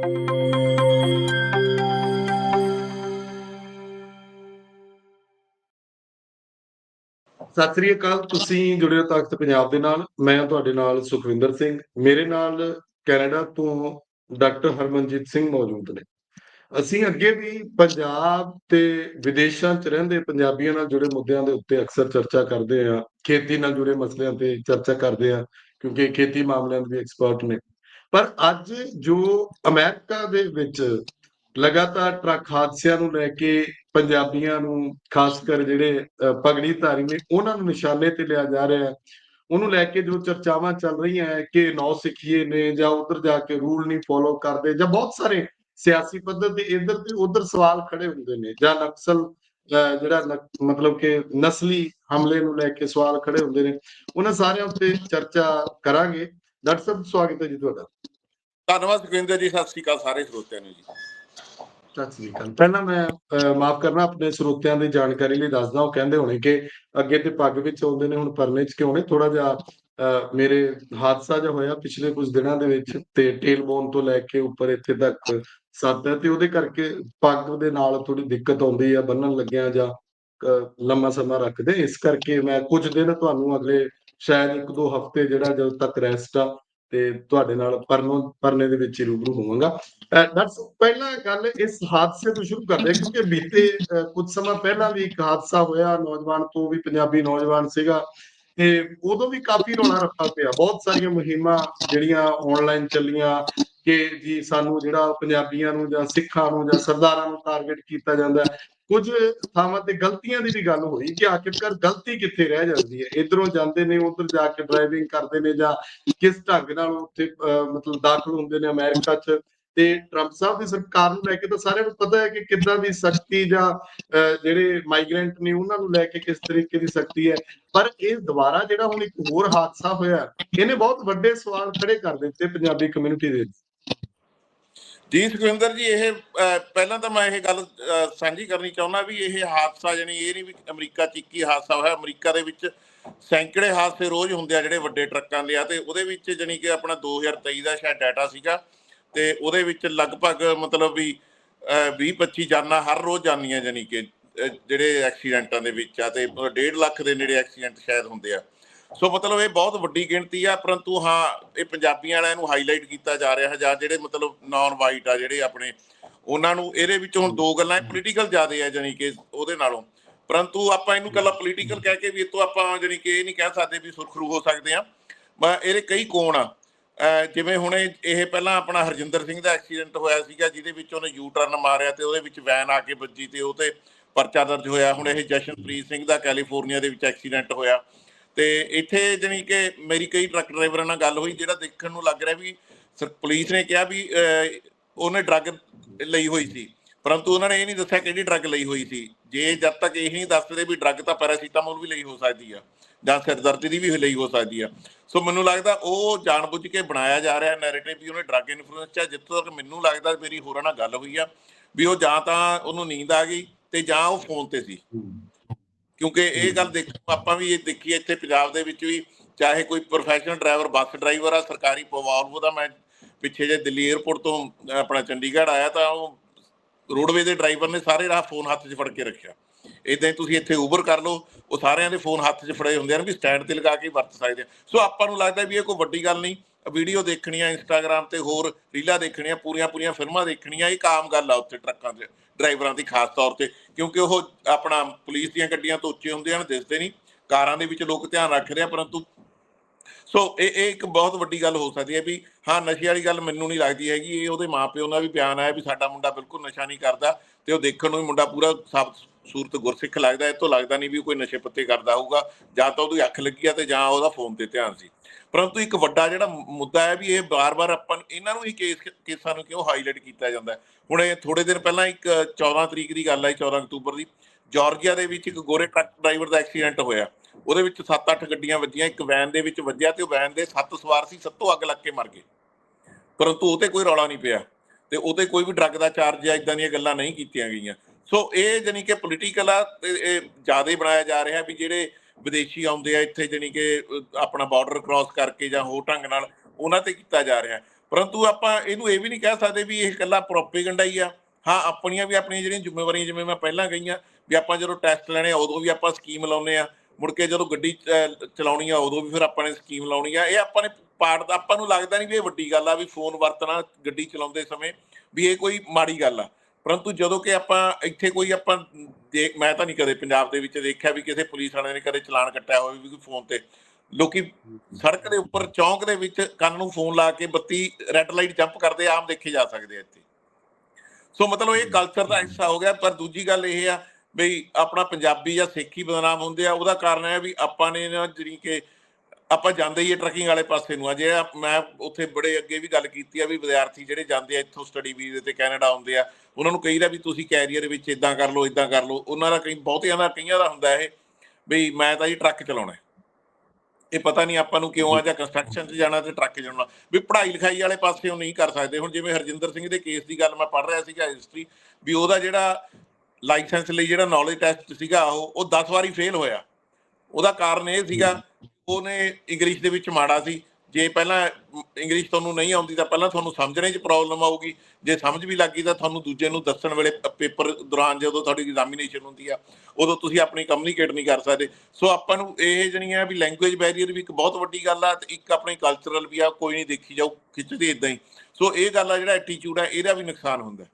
ਸਤਿ ਸ੍ਰੀ ਅਕਾਲ, ਤੁਸੀਂ ਜੁੜੇ ਹੋ ਤਾਕਤ ਪੰਜਾਬ ਦੇ ਨਾਲ, ਮੈਂ ਤੁਹਾਡੇ ਨਾਲ ਸੁਖਵਿੰਦਰ ਸਿੰਘ। ਮੇਰੇ ਨਾਲ ਕੈਨੇਡਾ ਤੋਂ ਡਾਕਟਰ ਹਰਮਨਜੀਤ ਸਿੰਘ ਮੌਜੂਦ ਨੇ। ਅਸੀਂ ਅੱਗੇ ਵੀ ਪੰਜਾਬ ਤੇ ਵਿਦੇਸ਼ਾਂ 'ਚ ਰਹਿੰਦੇ ਪੰਜਾਬੀਆਂ ਨਾਲ ਜੁੜੇ ਮੁੱਦਿਆਂ ਦੇ ਉੱਤੇ ਅਕਸਰ ਚਰਚਾ ਕਰਦੇ ਆ ਖੇਤੀ ਨਾਲ ਜੁੜੇ ਮਸਲਿਆਂ ਤੇ ਚਰਚਾ ਕਰਦੇ ਆ ਕਿਉਂਕਿ ਖੇਤੀ ਮਾਮਲਿਆਂ ਦੇ ਵੀ ਐਕਸਪਰਟ ਨੇ। ਪਰ ਅੱਜ ਜੋ ਅਮਰੀਕਾ ਦੇ ਵਿੱਚ ਲਗਾਤਾਰ ਟਰੱਕ ਹਾਦਸਿਆਂ ਨੂੰ ਲੈ ਕੇ ਪੰਜਾਬੀਆਂ ਨੂੰ ਖਾਸ ਕਰ ਜਿਹੜੇ ਅ, ਪਗੜੀ ਧਾਰੀ ਨੇ ਉਹਨਾਂ ਨੂੰ ਨਿਸ਼ਾਨੇ ਤੇ ਲਿਆ ਜਾ ਰਿਹਾ ਹੈ। ਉਹਨੂੰ ਲੈ ਕੇ ਜੋ ਚਰਚਾਵਾਂ ਚੱਲ ਰਹੀਆਂ ਹੈ ਕਿ ਨੌ ਸਿੱਖੀਏ ਨੇ ਜਾਂ ਉਧਰ ਜਾ ਕੇ ਰੂਲ ਨਹੀਂ ਫੋਲੋ ਕਰਦੇ ਜਾਂ ਬਹੁਤ ਸਾਰੇ ਸਿਆਸੀ ਪੱਧਰ ਤੇ ਇੱਧਰ ਤੇ ਉਧਰ ਸਵਾਲ ਖੜੇ ਹੁੰਦੇ ਨੇ ਜਾਂ ਨਕਸਲ ਅ, ਜਿਹੜਾ ਨਕ- ਮਤਲਬ ਕਿ ਨਸਲੀ ਹਮਲੇ ਨੂੰ ਲੈ ਕੇ ਸਵਾਲ ਖੜੇ ਹੁੰਦੇ ਨੇ। ਉਹਨਾਂ ਸਾਰਿਆਂ ਉੱਤੇ ਚਰਚਾ ਕਰਾਂਗੇ। ਡਾਕਟਰ ਸਾਹਿਬ ਸਵਾਗਤ ਹੈ ਜੀ ਤੁਹਾਡਾ। ਧੰਨਵਾਦ ਸੁਖਵਿੰਦਰ ਜੀ, ਸਤਿ ਸ੍ਰੀ ਅਕਾਲ ਸਾਰੇ ਸਰੋਤਿਆਂ ਨੂੰ ਜੀ। ਸਤਿ ਸ੍ਰੀ ਅਕਾਲ। ਪਹਿਲਾਂ ਮੈਂ ਮਾਫ ਕਰਨਾ, ਆਪਣੇ ਸਰੋਤਿਆਂ ਦੀ ਜਾਣਕਾਰੀ ਲਈ ਦੱਸਦਾ ਉਹ ਕਹਿੰਦੇ ਹੋਣੇ ਕਿ ਅੱਗੇ ਤੇ ਪੱਗ ਵਿੱਚ ਆਉਂਦੇ ਨੇ, ਹੁਣ ਪਰਨੇ 'ਚ ਕਿਉਂ ਨੇ? ਥੋੜਾ ਜਿਹਾ ਮੇਰੇ ਹਾਦਸਾ ਜਿਹਾ ਹੋਇਆ ਪਿਛਲੇ ਕੁਝ ਦਿਨਾਂ ਦੇ ਵਿੱਚ ਤੇ ਟੇਲਬੋਨ ਤੋਂ ਲੈ ਕੇ ਉੱਪਰ ਇੱਥੇ ਤੱਕ ਸੱਤ ਹੈ ਤੇ ਉਹਦੇ ਕਰਕੇ ਪੱਗ ਦੇ ਨਾਲ ਥੋੜੀ ਦਿੱਕਤ ਆਉਂਦੀ ਆ ਬੰਨਣ ਲੱਗਿਆ ਜਾਂ ਲੰਮਾ ਸਮਾਂ ਰੱਖਦੇ। ਇਸ ਕਰਕੇ ਮੈਂ ਕੁਝ ਦਿਨ ਤੁਹਾਨੂੰ ਅਗਲੇ ਸ਼ਾਇਦ ਇੱਕ ਦੋ ਹਫ਼ਤੇ ਜਿਹੜਾ ਜਦੋਂ ਤੱਕ ਰੈਸਟ ਆ ਤੇ ਤੁਹਾਡੇ ਨਾਲ ਪਰਨੋਂ ਪਰਨੇ ਦੇ ਵਿੱਚ ਰੂਬਰੂ ਹੋਵਾਂਗਾ। ਡਾਕਟਰ ਪਹਿਲਾਂ ਗੱਲ ਇਸ ਹਾਦਸੇ ਤੋਂ ਸ਼ੁਰੂ ਕਰਦੇ ਕਿਉਂਕਿ ਬੀਤੇ ਅਹ, ਕੁਝ ਸਮਾਂ ਪਹਿਲਾਂ ਵੀ ਇੱਕ ਹਾਦਸਾ ਹੋਇਆ ਨੌਜਵਾਨ ਤੋਂ ਵੀ ਪੰਜਾਬੀ ਨੌਜਵਾਨ ਸੀਗਾ ਤੇ ਉਦੋਂ ਵੀ ਕਾਫੀ ਰੌਲਾ ਰੱਪਾ ਪਿਆ। ਬਹੁਤ ਸਾਰੀਆਂ ਮੁਹਿੰਮਾਂ ਜਿਹੜੀਆਂ ਆਨਲਾਈਨ ਚੱਲੀਆਂ ਕਿ ਜੀ ਸਾਨੂੰ ਜਿਹੜਾ ਪੰਜਾਬੀਆਂ ਨੂੰ ਜਾਂ ਸਿੱਖਾਂ ਨੂੰ ਜਾਂ ਸਰਦਾਰਾਂ ਨੂੰ ਟਾਰਗੇਟ ਕੀਤਾ ਜਾਂਦਾ ਹੈ। ਕੁਝ ਥਾਵਾਂ ਤੇ ਗਲਤੀਆਂ ਦੀ ਵੀ ਗੱਲ ਹੋਈ ਕਿ ਆਖਿਰਕਾਰ ਗਲਤੀ ਕਿੱਥੇ ਰਹਿ ਜਾਂਦੀ ਹੈ? ਇਧਰੋਂ ਜਾਂਦੇ ਨੇ ਉਧਰ ਜਾ ਕੇ ਡਰਾਈਵਿੰਗ ਕਰਦੇ ਨੇ ਜਾਂ ਕਿਸ ਢੰਗ ਨਾਲ ਉੱਥੇ ਮਤਲਬ ਦਾਖਲ ਹੁੰਦੇ ਨੇ ਅਮਰੀਕਾ 'ਚ। ਤੇ ਟਰੰਪ ਸਾਹਿਬ ਦੀ ਸਰਕਾਰ ਨੂੰ ਲੈ ਕੇ ਤਾਂ ਸਾਰਿਆਂ ਨੂੰ ਪਤਾ ਹੈ ਕਿ ਕਿੱਦਾਂ ਦੀ ਸਖਤੀ ਜਾਂ ਅਹ, ਜਿਹੜੇ ਮਾਈਗ੍ਰੈਂਟ ਨੇ ਉਹਨਾਂ ਨੂੰ ਲੈ ਕੇ ਕਿਸ ਤਰੀਕੇ ਦੀ ਸਖਤੀ ਹੈ। ਪਰ ਇਹ ਦੁਬਾਰਾ ਜਿਹੜਾ ਹੁਣ ਇੱਕ ਹੋਰ ਹਾਦਸਾ ਹੋਇਆ ਇਹਨੇ ਬਹੁਤ ਵੱਡੇ ਸਵਾਲ ਖੜੇ ਕਰ ਦਿੱਤੇ ਪੰਜਾਬੀ ਕਮਿਊਨਿਟੀ ਦੇ ਜੀ ਸੁਖਵਿੰਦਰ ਜੀ, ਇਹ ਪਹਿਲਾਂ ਤਾਂ ਮੈਂ ਇਹ ਗੱਲ ਸਾਂਝੀ ਕਰਨੀ ਚਾਹੁੰਦਾ ਵੀ ਇਹ ਹਾਦਸਾ ਜਾਨੀ ਇਹ ਨਹੀਂ ਵੀ ਅਮਰੀਕਾ 'ਚ ਇੱਕ ਹੀ ਹਾਦਸਾ ਹੋਇਆ, ਅਮਰੀਕਾ ਦੇ ਵਿੱਚ ਸੈਂਕੜੇ ਹਾਦਸੇ ਰੋਜ਼ ਹੁੰਦੇ ਆ ਜਿਹੜੇ ਵੱਡੇ ਟਰੱਕਾਂ ਦੇ ਆ ਤੇ ਉਹਦੇ ਵਿੱਚ ਜਾਨੀ ਕਿ ਆਪਣਾ 2023 ਦਾ ਸ਼ਾਇਦ ਡਾਟਾ ਸੀਗਾ ਤੇ ਉਹਦੇ ਵਿੱਚ ਲਗਭਗ ਮਤਲਬ ਵੀ 20 25 ਜਾਨਾਂ ਹਰ ਰੋਜ਼ ਜਾਂਦੀਆਂ ਜਾਨੀ ਕਿ ਜਿਹੜੇ ਐਕਸੀਡੈਂਟਾਂ ਦੇ ਵਿੱਚ ਆ ਤੇ 1.5 ਲੱਖ ਦੇ ਨੇੜੇ ਐਕਸੀਡੈਂਟ ਸ਼ਾਇਦ ਹੁੰਦੇ ਆ। ਸੋ ਮਤਲਬ ਇਹ ਬਹੁਤ ਵੱਡੀ ਗਿਣਤੀ ਆ, ਪਰੰਤੂ ਹਾਂ, ਇਹ ਪੰਜਾਬੀਆਂ ਵਾਲਿਆਂ ਨੂੰ ਹਾਈਲਾਈਟ ਕੀਤਾ ਜਾ ਰਿਹਾ ਹੈ ਜਾਂ ਜਿਹੜੇ ਮਤਲਬ ਨਾਨ ਵਾਈਟ ਆ ਜਿਹੜੇ ਆਪਣੇ, ਉਹਨਾਂ ਨੂੰ ਇਹਦੇ ਵਿੱਚ ਹੁਣ ਦੋ ਗੱਲਾਂ ਪੋਲੀਟੀਕਲ ਜ਼ਿਆਦੇ ਆ ਜਾਨੀ ਕਿ ਉਹਦੇ ਨਾਲੋਂ। ਪਰੰਤੂ ਆਪਾਂ ਇਹਨੂੰ ਕੱਲਾ ਪੋਲੀਟੀਕਲ ਕਹਿ ਕੇ ਵੀ ਇਹ ਆਪਾਂ ਜਾਨੀ ਕਿ ਇਹ ਨਹੀਂ ਕਹਿ ਸਕਦੇ ਵੀ ਸੁਰਖਰੂ ਹੋ ਸਕਦੇ ਆ ਮੈਂ ਇਹਦੇ ਕਈ ਕੋਣ ਆ। ਜਿਵੇਂ ਹੁਣ ਇਹ ਪਹਿਲਾਂ ਆਪਣਾ ਹਰਜਿੰਦਰ ਸਿੰਘ ਦਾ ਐਕਸੀਡੈਂਟ ਹੋਇਆ ਸੀਗਾ, ਜਿਹਦੇ ਵਿੱਚ ਉਹਨੇ ਯੂ ਟਰਨ ਮਾਰਿਆ ਤੇ ਉਹਦੇ ਵਿੱਚ ਵੈਨ ਆ ਕੇ ਵੱਜੀ ਤੇ ਉਹ ਤੇ ਪਰਚਾ ਦਰਜ ਹੋਇਆ। ਹੁਣ ਇਹ ਜਸ਼ਨਪ੍ਰੀਤ ਸਿੰਘ ਦਾ ਕੈਲੀਫੋਰਨੀਆ ਦੇ ਵਿੱਚ ਐਕਸੀਡੈਂਟ ਹੋਇਆ। ਤੇ ਇੱਥੇ ਜਾਣੀ ਕਿ ਮੇਰੀ ਕਈ ਟਰੱਕ ਡਰਾਈਵਰਾਂ ਨਾਲ ਗੱਲ ਹੋਈ, ਜਿਹੜਾ ਦੇਖਣ ਨੂੰ ਲੱਗ ਰਿਹਾ ਵੀ ਪੁਲਿਸ ਨੇ ਕਿਹਾ ਵੀ ਉਹਨੇ ਡਰੱਗ ਲਈ ਹੋਈ ਸੀ। ਪਰੰਤੂ ਉਹਨਾਂ ਨੇ ਇਹ ਨਹੀਂ ਦੱਸਿਆ ਕਿਹੜੀ ਡਰੱਗ ਲਈ ਹੋਈ ਸੀ। ਜੇ ਜਦ ਤੱਕ ਇਹ ਨਹੀਂ ਦੱਸਦੇ ਵੀ ਡਰੱਗ ਤਾਂ ਪੈਰਾਸੀਟਾਮੋਲ ਵੀ ਲਈ ਹੋ ਸਕਦੀ ਆ, ਜਾਂ ਸਿਰਦਰਦੀ ਦੀ ਵੀ ਲਈ ਹੋ ਸਕਦੀ ਆ। ਸੋ ਮੈਨੂੰ ਲੱਗਦਾ ਉਹ ਜਾਣਬੁੱਝ ਕੇ ਬਣਾਇਆ ਜਾ ਰਿਹਾ ਨੈਰੇਟਿਵ ਵੀ ਉਹਨੇ ਡਰੱਗ ਇਨਫਲੂਐਂਸ ਆ ਜਿੱਥੋਂ ਤੱਕ ਮੈਨੂੰ ਲੱਗਦਾ ਮੇਰੀ ਹੋਰਾਂ ਨਾਲ ਗੱਲ ਹੋਈ ਆ, ਵੀ ਉਹ ਜਾਂ ਤਾਂ ਉਹਨੂੰ ਨੀਂਦ ਆ ਗਈ ਤੇ ਜਾਂ ਉਹ ਫੋਨ ਤੇ ਸੀ। ਕਿਉਂਕਿ ਇਹ ਗੱਲ ਦੇਖ ਆਪਾਂ ਵੀ ਇਹ ਦੇਖੀ ਇੱਥੇ ਪੰਜਾਬ ਦੇ ਵਿੱਚ ਵੀ ਚਾਹੇ ਕੋਈ ਪ੍ਰੋਫੈਸ਼ਨਲ ਡਰਾਈਵਰ ਬੱਸ ਡਰਾਈਵਰ ਆ ਸਰਕਾਰੀ ਪਵਾਲਵੋ ਦਾ ਮੈਂ ਪਿੱਛੇ ਜੇ ਦਿੱਲੀ 에ਅਰਪੋਰਟ ਤੋਂ ਆਪਣਾ ਚੰਡੀਗੜ੍ਹ ਆਇਆ ਤਾਂ ਉਹ ਰੋਡਵੇ ਦੇ ਡਰਾਈਵਰ ਨੇ ਸਾਰੇ ਰਾਹ ਫੋਨ ਹੱਥ 'ਚ ਫੜ ਕੇ ਰੱਖਿਆ। ਇਦਾਂ ਹੀ ਤੁਸੀਂ ਇੱਥੇ ਉਬਰ ਕਰ ਲਓ ਉਹ ਸਾਰਿਆਂ ਦੇ ਫੋਨ ਹੱਥ 'ਚ ਫੜੇ ਹੁੰਦੇ ਹਨ ਵੀ ਸਟੈਂਡ ਤੇ ਲਗਾ ਕੇ ਵਰਤ ਸਕਦੇ ਆ। ਸੋ ਆਪਾਂ ਨੂੰ ਲੱਗਦਾ ਵੀ ਇਹ ਕੋਈ ਵੱਡੀ ਗੱਲ ਨਹੀਂ। ਵੀਡੀਓ ਦੇਖਣੀਆਂ ਇੰਸਟਾਗ੍ਰam ਤੇ ਹੋਰ ਰੀਲਾਂ ਦੇਖਣੀਆਂ, ਪੂਰੀਆਂ ਪੂਰੀਆਂ ਫਿਲਮਾਂ ਦੇਖਣੀਆਂ, ਇਹ ਕਾਮ ਗੱਲ ਆ ਉੱਥੇ ਟਰੱਕਾਂ ਦੇ ਡਰਾਈਵਰਾਂ ਦੀ ਖਾਸ ਤੌਰ ਤੇ, ਕਿਉਂਕਿ ਉਹ ਆਪਣਾ ਪੁਲਿਸ ਦੀਆਂ ਗੱਡੀਆਂ ਤੋਂ ਉੱਚੇ ਹੁੰਦੇ ਹਨ, ਦਿਸਦੇ ਨਹੀਂ, ਕਾਰਾਂ ਦੇ ਵਿੱਚ ਲੋਕ ਧਿਆਨ ਰੱਖਦੇ ਆ, ਪਰੰਤੂ ਸੋ ਇਹ ਇਹ ਇੱਕ ਬਹੁਤ ਵੱਡੀ ਗੱਲ ਹੋ ਸਕਦੀ ਹੈ ਵੀ ਹਾਂ, ਨਸ਼ੇ ਵਾਲੀ ਗੱਲ ਮੈਨੂੰ ਨਹੀਂ ਲੱਗਦੀ ਹੈਗੀ। ਇਹ ਉਹਦੇ ਮਾਪਿਓ ਦਾ ਵੀ ਬਿਆਨ ਆਇਆ ਵੀ ਸਾਡਾ ਮੁੰਡਾ ਬਿਲਕੁਲ ਨਸ਼ਾ ਨਹੀਂ ਕਰਦਾ ਤੇ ਉਹ ਦੇਖਣ ਨੂੰ ਵੀ ਮੁੰਡਾ ਪੂਰਾ ਸਾਫ਼ ਸੂਰਤ, ਗੁਰਸਿੱਖ ਲੱਗਦਾ ਇਹ ਤੋਂ ਲੱਗਦਾ ਨਹੀਂ ਵੀ ਕੋਈ ਨਸ਼ੇ ਪੱਤੇ ਕਰਦਾ ਹੋਊਗਾ। ਜਾਂ ਤਾਂ ਉਹਦੀ ਅੱਖ ਲੱਗੀ ਆ ਤੇ ਜਾਂ ਉਹਦਾ ਫੋਨ ਤੇ ਧਿਆਨ ਸੀ। ਪਰੰਤੂ ਇੱਕ ਵੱਡਾ ਜਿਹੜਾ ਮੁੱਦਾ ਹੈ ਵੀ ਇਹ ਬਾਰ-ਬਾਰ ਆਪਾਂ ਇਹਨਾਂ ਨੂੰ ਹੀ ਕੇਸ, ਕੇਸਾਂ ਨੂੰ ਕਿਉਂ ਹਾਈਲਾਈਟ ਕੀਤਾ ਜਾਂਦਾ ਹੁਣ ਇਹ ਥੋੜੇ ਦਿਨ ਪਹਿਲਾਂ ਇੱਕ 14 ਤਰੀਕ ਦੀ ਗੱਲ ਹੈ 14 ਅਕਤੂਬਰ ਦੀ। ਜਾਰਜੀਆ ਦੇ ਵਿੱਚ ਇੱਕ ਗੋਰੇ ਟਰੱਕ ਡਰਾਈਵਰ ਦਾ ਐਕਸੀਡੈਂਟ ਹੋਇਆ। ਉਹਦੇ ਵਿੱਚ 7-8 ਗੱਡੀਆਂ ਵੱਜੀਆਂ, ਇੱਕ ਵੈਨ ਦੇ ਵਿੱਚ ਵੱਜਿਆ ਤੇ ਉਹ ਵੈਨ ਦੇ 7 ਸਵਾਰ ਸੀ, ਸੱਤੋਂ ਅੱਗ ਲੱਗ ਕੇ ਮਰ ਗਏ। ਪਰੰਤੂ ਉਹ ਤੇ ਕੋਈ ਰੌਲਾ ਨਹੀਂ ਪਿਆ ਤੇ ਉਹ ਤੇ ਕੋਈ ਵੀ ਡਰੱਗ ਦਾ ਚਾਰਜ ਜਾਂ ਇਦਾਂ ਦੀਆਂ ਗੱਲਾਂ ਨਹੀਂ ਕੀਤੀਆਂ ਗਈਆਂ। ਸੋ ਇਹ ਜਾਨੀ ਕਿ ਪੋਲੀਟੀਕਲ ਆ ਇਹ ਜ਼ਿਆਦਾ ਬਣਾਇਆ ਜਾ ਰਿਹਾ ਵੀ ਜਿਹੜੇ ਵਿਦੇਸ਼ੀ ਆਉਂਦੇ ਆ, ਇੱਥੇ ਜਾਨੀ ਕਿ ਆਪਣਾ ਬਾਰਡਰ ਕ੍ਰਾਸ ਕਰਕੇ ਜਾਂ ਹੋਰ ਢੰਗ ਨਾਲ ਉਹਨਾਂ ਤੇ ਕੀਤਾ ਜਾ ਰਿਹਾ। ਪਰੰਤੂ ਆਪਾਂ ਇਹਨੂੰ ਇਹ ਵੀ ਨਹੀਂ ਕਹਿ ਸਕਦੇ ਵੀ ਇਹ ਇਕੱਲਾ ਪ੍ਰੋਪੇਗੈਂਡਾ ਹੀ ਆ। ਹਾਂ, ਆਪਣੀਆਂ ਵੀ ਆਪਣੀਆਂ ਜਿਹੜੀਆਂ ਜ਼ਿੰਮੇਵਾਰੀਆਂ, ਜਿਵੇਂ ਮੈਂ ਪਹਿਲਾਂ ਗਈਆਂ ਵੀ ਆਪਾਂ ਜਦੋਂ ਟੈਸਟ ਲੈਣੇ ਆ, ਉਦੋਂ ਵੀ ਆਪਾਂ ਸਕੀਮ ਲਾਉਨੇ ਆ। ਮੁੜ ਕੇ ਜਦੋਂ ਗੱਡੀ ਚ- ਚਲਾਉਣੀ ਆ, ਉਦੋਂ ਵੀ ਫਿਰ ਆਪਾਂ ਨੇ ਸਕੀਮ ਲਾਉਣੀ ਆ। ਇਹ ਆਪਾਂ ਨੇ ਪਾਰਟ ਦਾ ਆਪਾਂ ਨੂੰ ਲੱਗਦਾ ਨਹੀਂ ਵੀ ਇਹ ਵੱਡੀ ਗੱਲ ਆ, ਵੀ ਫੋਨ ਵਰਤਣਾ ਗੱਡੀ ਚਲਾਉਂਦੇ ਸਮੇਂ ਵੀ ਇਹ ਕੋਈ ਮਾੜੀ ਗੱਲ ਆ। ਪਰੰਤੂ ਜਦੋਂ ਕਿ ਆਪਾਂ ਇੱਥੇ ਕੋਈ ਆਪਾਂ ਦੇਖ ਮੈਂ ਤਾਂ ਨਹੀਂ ਕਦੇ ਪੰਜਾਬ ਦੇ ਵਿੱਚ ਦੇਖਿਆ ਵੀ ਕਿਸੇ ਪੁਲਿਸ ਵਾਲੇ ਨੇ ਕਦੇ ਚਲਾਨ ਕੱਟਿਆ ਹੋਵੇ ਵੀ ਕੋਈ ਫੋਨ ਤੇ। ਲੋਕੀ ਸੜਕ ਦੇ ਉੱਪਰ, ਚੌਂਕ ਦੇ ਵਿੱਚ ਕੰਨ ਨੂੰ ਫੋਨ ਲਾ ਕੇ ਬੱਤੀ ਰੈੱਡ ਲਾਈਟ ਜੰਪ ਕਰਦੇ ਆਮ ਦੇਖੇ ਜਾ ਸਕਦੇ ਆ ਇੱਥੇ। ਸੋ ਮਤਲਬ ਇਹ ਕਲਚਰ ਦਾ ਹਿੱਸਾ ਹੋ ਗਿਆ, ਪਰ ਦੂਜੀ ਗੱਲ ਇਹ ਆ ਬਈ ਆਪਣਾ ਪੰਜਾਬੀ ਜਾਂ ਸਿੱਖੀ ਬਦਨਾਮ ਹੁੰਦੇ ਆ, ਉਹਦਾ ਕਾਰਨ ਹੈ ਵੀ ਆਪਾਂ ਨੇ ਨਾ ਜਿਹੜੀ ਕਿ ਆਪਾਂ ਜਾਂਦੇ ਹੀ ਟਰੱਕਿੰਗ ਵਾਲੇ ਪਾਸੇ ਨੂੰ। ਆ ਜੇ ਮੈਂ ਉੱਥੇ ਬੜੇ ਅੱਗੇ ਵੀ ਗੱਲ ਕੀਤੀ ਆ ਵੀ ਵਿਦਿਆਰਥੀ ਜਿਹੜੇ ਜਾਂਦੇ ਆ ਇੱਥੋਂ ਸਟੱਡੀ ਵੀਜ਼ੇ ਤੇ ਕੈਨੇਡਾ ਆਉਂਦੇ ਆ, ਉਹਨਾਂ ਨੂੰ ਕਹੀਦਾ ਵੀ ਤੁਸੀਂ ਕੈਰੀਅਰ ਵਿੱਚ ਇਦਾਂ ਕਰ ਲਓ ਇਦਾਂ ਕਰ ਲਓ। ਉਹਨਾਂ ਦਾ ਕਈ ਬਹੁਤਿਆਂ ਦਾ, ਕਈਆਂ ਦਾ ਹੁੰਦਾ ਇਹ ਵੀ ਮੈਂ ਤਾਂ ਜੀ ਟਰੱਕ ਚਲਾਉਣਾ ਇਹ ਪਤਾ ਨਹੀਂ ਆਪਾਂ ਨੂੰ ਕਿਉਂ ਆ ਜਾਂ ਕੰਸਟਰਕਸ਼ਨ 'ਚ ਜਾਣਾ ਤੇ ਟਰੱਕ ਜਾਣਾ ਵੀ ਪੜ੍ਹਾਈ ਲਿਖਾਈ ਵਾਲੇ ਪਾਸੇ ਉਹ ਨਹੀਂ ਕਰ ਸਕਦੇ। ਹੁਣ ਜਿਵੇਂ ਹਰਜਿੰਦਰ ਸਿੰਘ ਦੇ ਕੇਸ ਦੀ ਗੱਲ ਮੈਂ ਪੜ੍ਹ ਰਿਹਾ ਸੀਗਾ ਹਿਸਟਰੀ ਵੀ ਉਹਦਾ ਜਿਹੜਾ ਲਾਇਸੈਂਸ ਲਈ ਜਿਹੜਾ ਨੌਲੇਜ ਟੈਸਟ ਸੀਗਾ ਉਹ ਉਹ 10 ਵਾਰੀ ਫੇਲ ਹੋਇਆ। ਉਹਦਾ ਕਾਰਨ ਇਹ ਸੀਗਾ, ਉਹਨੇ ਇੰਗਲਿਸ਼ ਦੇ ਵਿੱਚ ਮਾੜਾ ਸੀ। ਜੇ ਪਹਿਲਾਂ ਇੰਗਲਿਸ਼ ਤੁਹਾਨੂੰ ਨਹੀਂ ਆਉਂਦੀ ਤਾਂ ਪਹਿਲਾਂ ਤੁਹਾਨੂੰ ਸਮਝਣੇ 'ਚ ਪ੍ਰੋਬਲਮ ਆਊਗੀ। ਜੇ ਸਮਝ ਵੀ ਲੱਗੀ ਤਾਂ ਤੁਹਾਨੂੰ ਦੂਜੇ ਨੂੰ ਦੱਸਣ ਵੇਲੇ ਪੇਪਰ ਦੌਰਾਨ ਜਦੋਂ ਤੁਹਾਡੀ ਐਗਜ਼ਾਮੀਨੇਸ਼ਨ ਹੁੰਦੀ ਆ, ਉਦੋਂ ਤੁਸੀਂ ਆਪਣੀ ਕਮਿਊਨੀਕੇਟ ਨਹੀਂ ਕਰ ਸਕਦੇ। ਸੋ ਆਪਾਂ ਨੂੰ ਇਹ ਜਿਹੜੀਆਂ ਵੀ ਲੈਂਗੁਏਜ ਬੈਰੀਅਰ ਵੀ ਇੱਕ ਬਹੁਤ ਵੱਡੀ ਗੱਲ ਆ ਤੇ ਇੱਕ ਆਪਣੀ ਕਲਚਰਲ ਵੀ ਆ, ਕੋਈ ਨਹੀਂ ਦੇਖੀ ਜਾਊ, ਖਿੱਚਦੇ ਇਦਾਂ ਹੀ। ਸੋ ਇਹ ਗੱਲ ਆ ਜਿਹੜਾ ਐਟੀਟਿਊਡ ਆ, ਇਹਦਾ ਵੀ ਨੁਕਸਾਨ ਹੁੰਦਾ।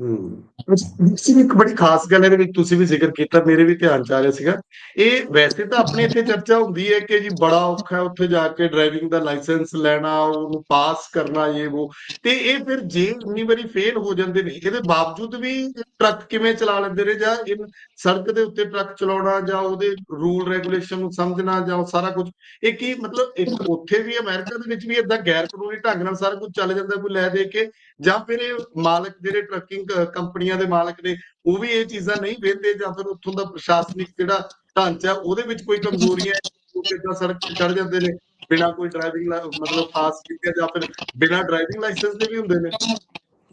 ਹੂੰ। ਸੀ ਇੱਕ ਬੜੀ ਖਾਸ ਗੱਲ ਇਹਦੇ ਵਿੱਚ ਤੁਸੀਂ ਵੀ ਜ਼ਿਕਰ ਕੀਤਾ, ਮੇਰੇ ਵੀ ਧਿਆਨ ਚ ਆ ਰਿਹਾ ਸੀਗਾ। ਇਹ ਵੈਸੇ ਤਾਂ ਆਪਣੇ ਇੱਥੇ ਚਰਚਾ ਹੁੰਦੀ ਹੈ ਕਿ ਜੀ ਬੜਾ ਔਖਾ ਹੈ ਉੱਥੇ ਜਾ ਕੇ ਡਰਾਈਵਿੰਗ ਦਾ ਲਾਇਸੈਂਸ ਲੈਣਾ, ਉਹਨੂੰ ਪਾਸ ਕਰਨਾ ਇਹ ਉਹ ਤੇ ਇਹ ਫਿਰ ਜੇ ਇੰਨੀ ਵਾਰੀ ਫੇਲ ਹੋ ਜਾਂਦੇ ਨੇ, ਇਹਦੇ ਬਾਵਜੂਦ ਵੀ ਟਰੱਕ ਕਿਵੇਂ ਚਲਾ ਲੈਂਦੇ ਨੇ ਜਾਂ ਇਹ ਸੜਕ ਦੇ ਉੱਤੇ ਟਰੱਕ ਚਲਾਉਣਾ ਜਾਂ ਉਹਦੇ ਰੂਲ ਰੈਗੂਲੇਸ਼ਨ ਨੂੰ ਸਮਝਣਾ ਜਾਂ ਸਾਰਾ ਕੁਝ, ਇਹ ਕੀ ਮਤਲਬ ਇੱਕ ਉੱਥੇ ਵੀ ਅਮਰੀਕਾ ਦੇ ਵਿੱਚ ਵੀ ਇਦਾਂ ਗੈਰ ਕਾਨੂੰਨੀ ਢੰਗ ਨਾਲ ਸਾਰਾ ਕੁਝ ਚੱਲ ਜਾਂਦਾ, ਕੋਈ ਲੈ ਦੇ ਕੇ ਜਾਂ ਫਿਰ ਇਹ ਮਾਲਕ ਜਿਹੜੇ ਟਰੱਕਿੰਗ ਕੰਪਨੀਆਂ ਦੇ ਮਾਲਕ ਨੇ, ਉਹ ਵੀ ਇਹ ਚੀਜ਼ਾਂ ਨਹੀਂ ਵੇਖਦੇ ਜਾਂ ਫਿਰ ਉੱਥੋਂ ਦਾ ਪ੍ਰਸ਼ਾਸਨਿਕ ਜਿਹੜਾ ਢਾਂਚਾ, ਉਹਦੇ ਵਿੱਚ ਕੋਈ ਕਮਜ਼ੋਰੀਆਂ ਉਹ ਕਿੱਦਾਂ ਸੜਕ ਤੇ ਚੜ ਜਾਂਦੇ ਨੇ, ਬਿਨਾਂ ਕੋਈ ਡਰਾਈਵਿੰਗ ਮਤਲਬ ਪਾਸ ਕੀਤੇ ਜਾਂ ਫਿਰ ਬਿਨਾਂ ਡਰਾਈਵਿੰਗ ਲਾਇਸੈਂਸ ਦੇ ਵੀ ਹੁੰਦੇ ਨੇ?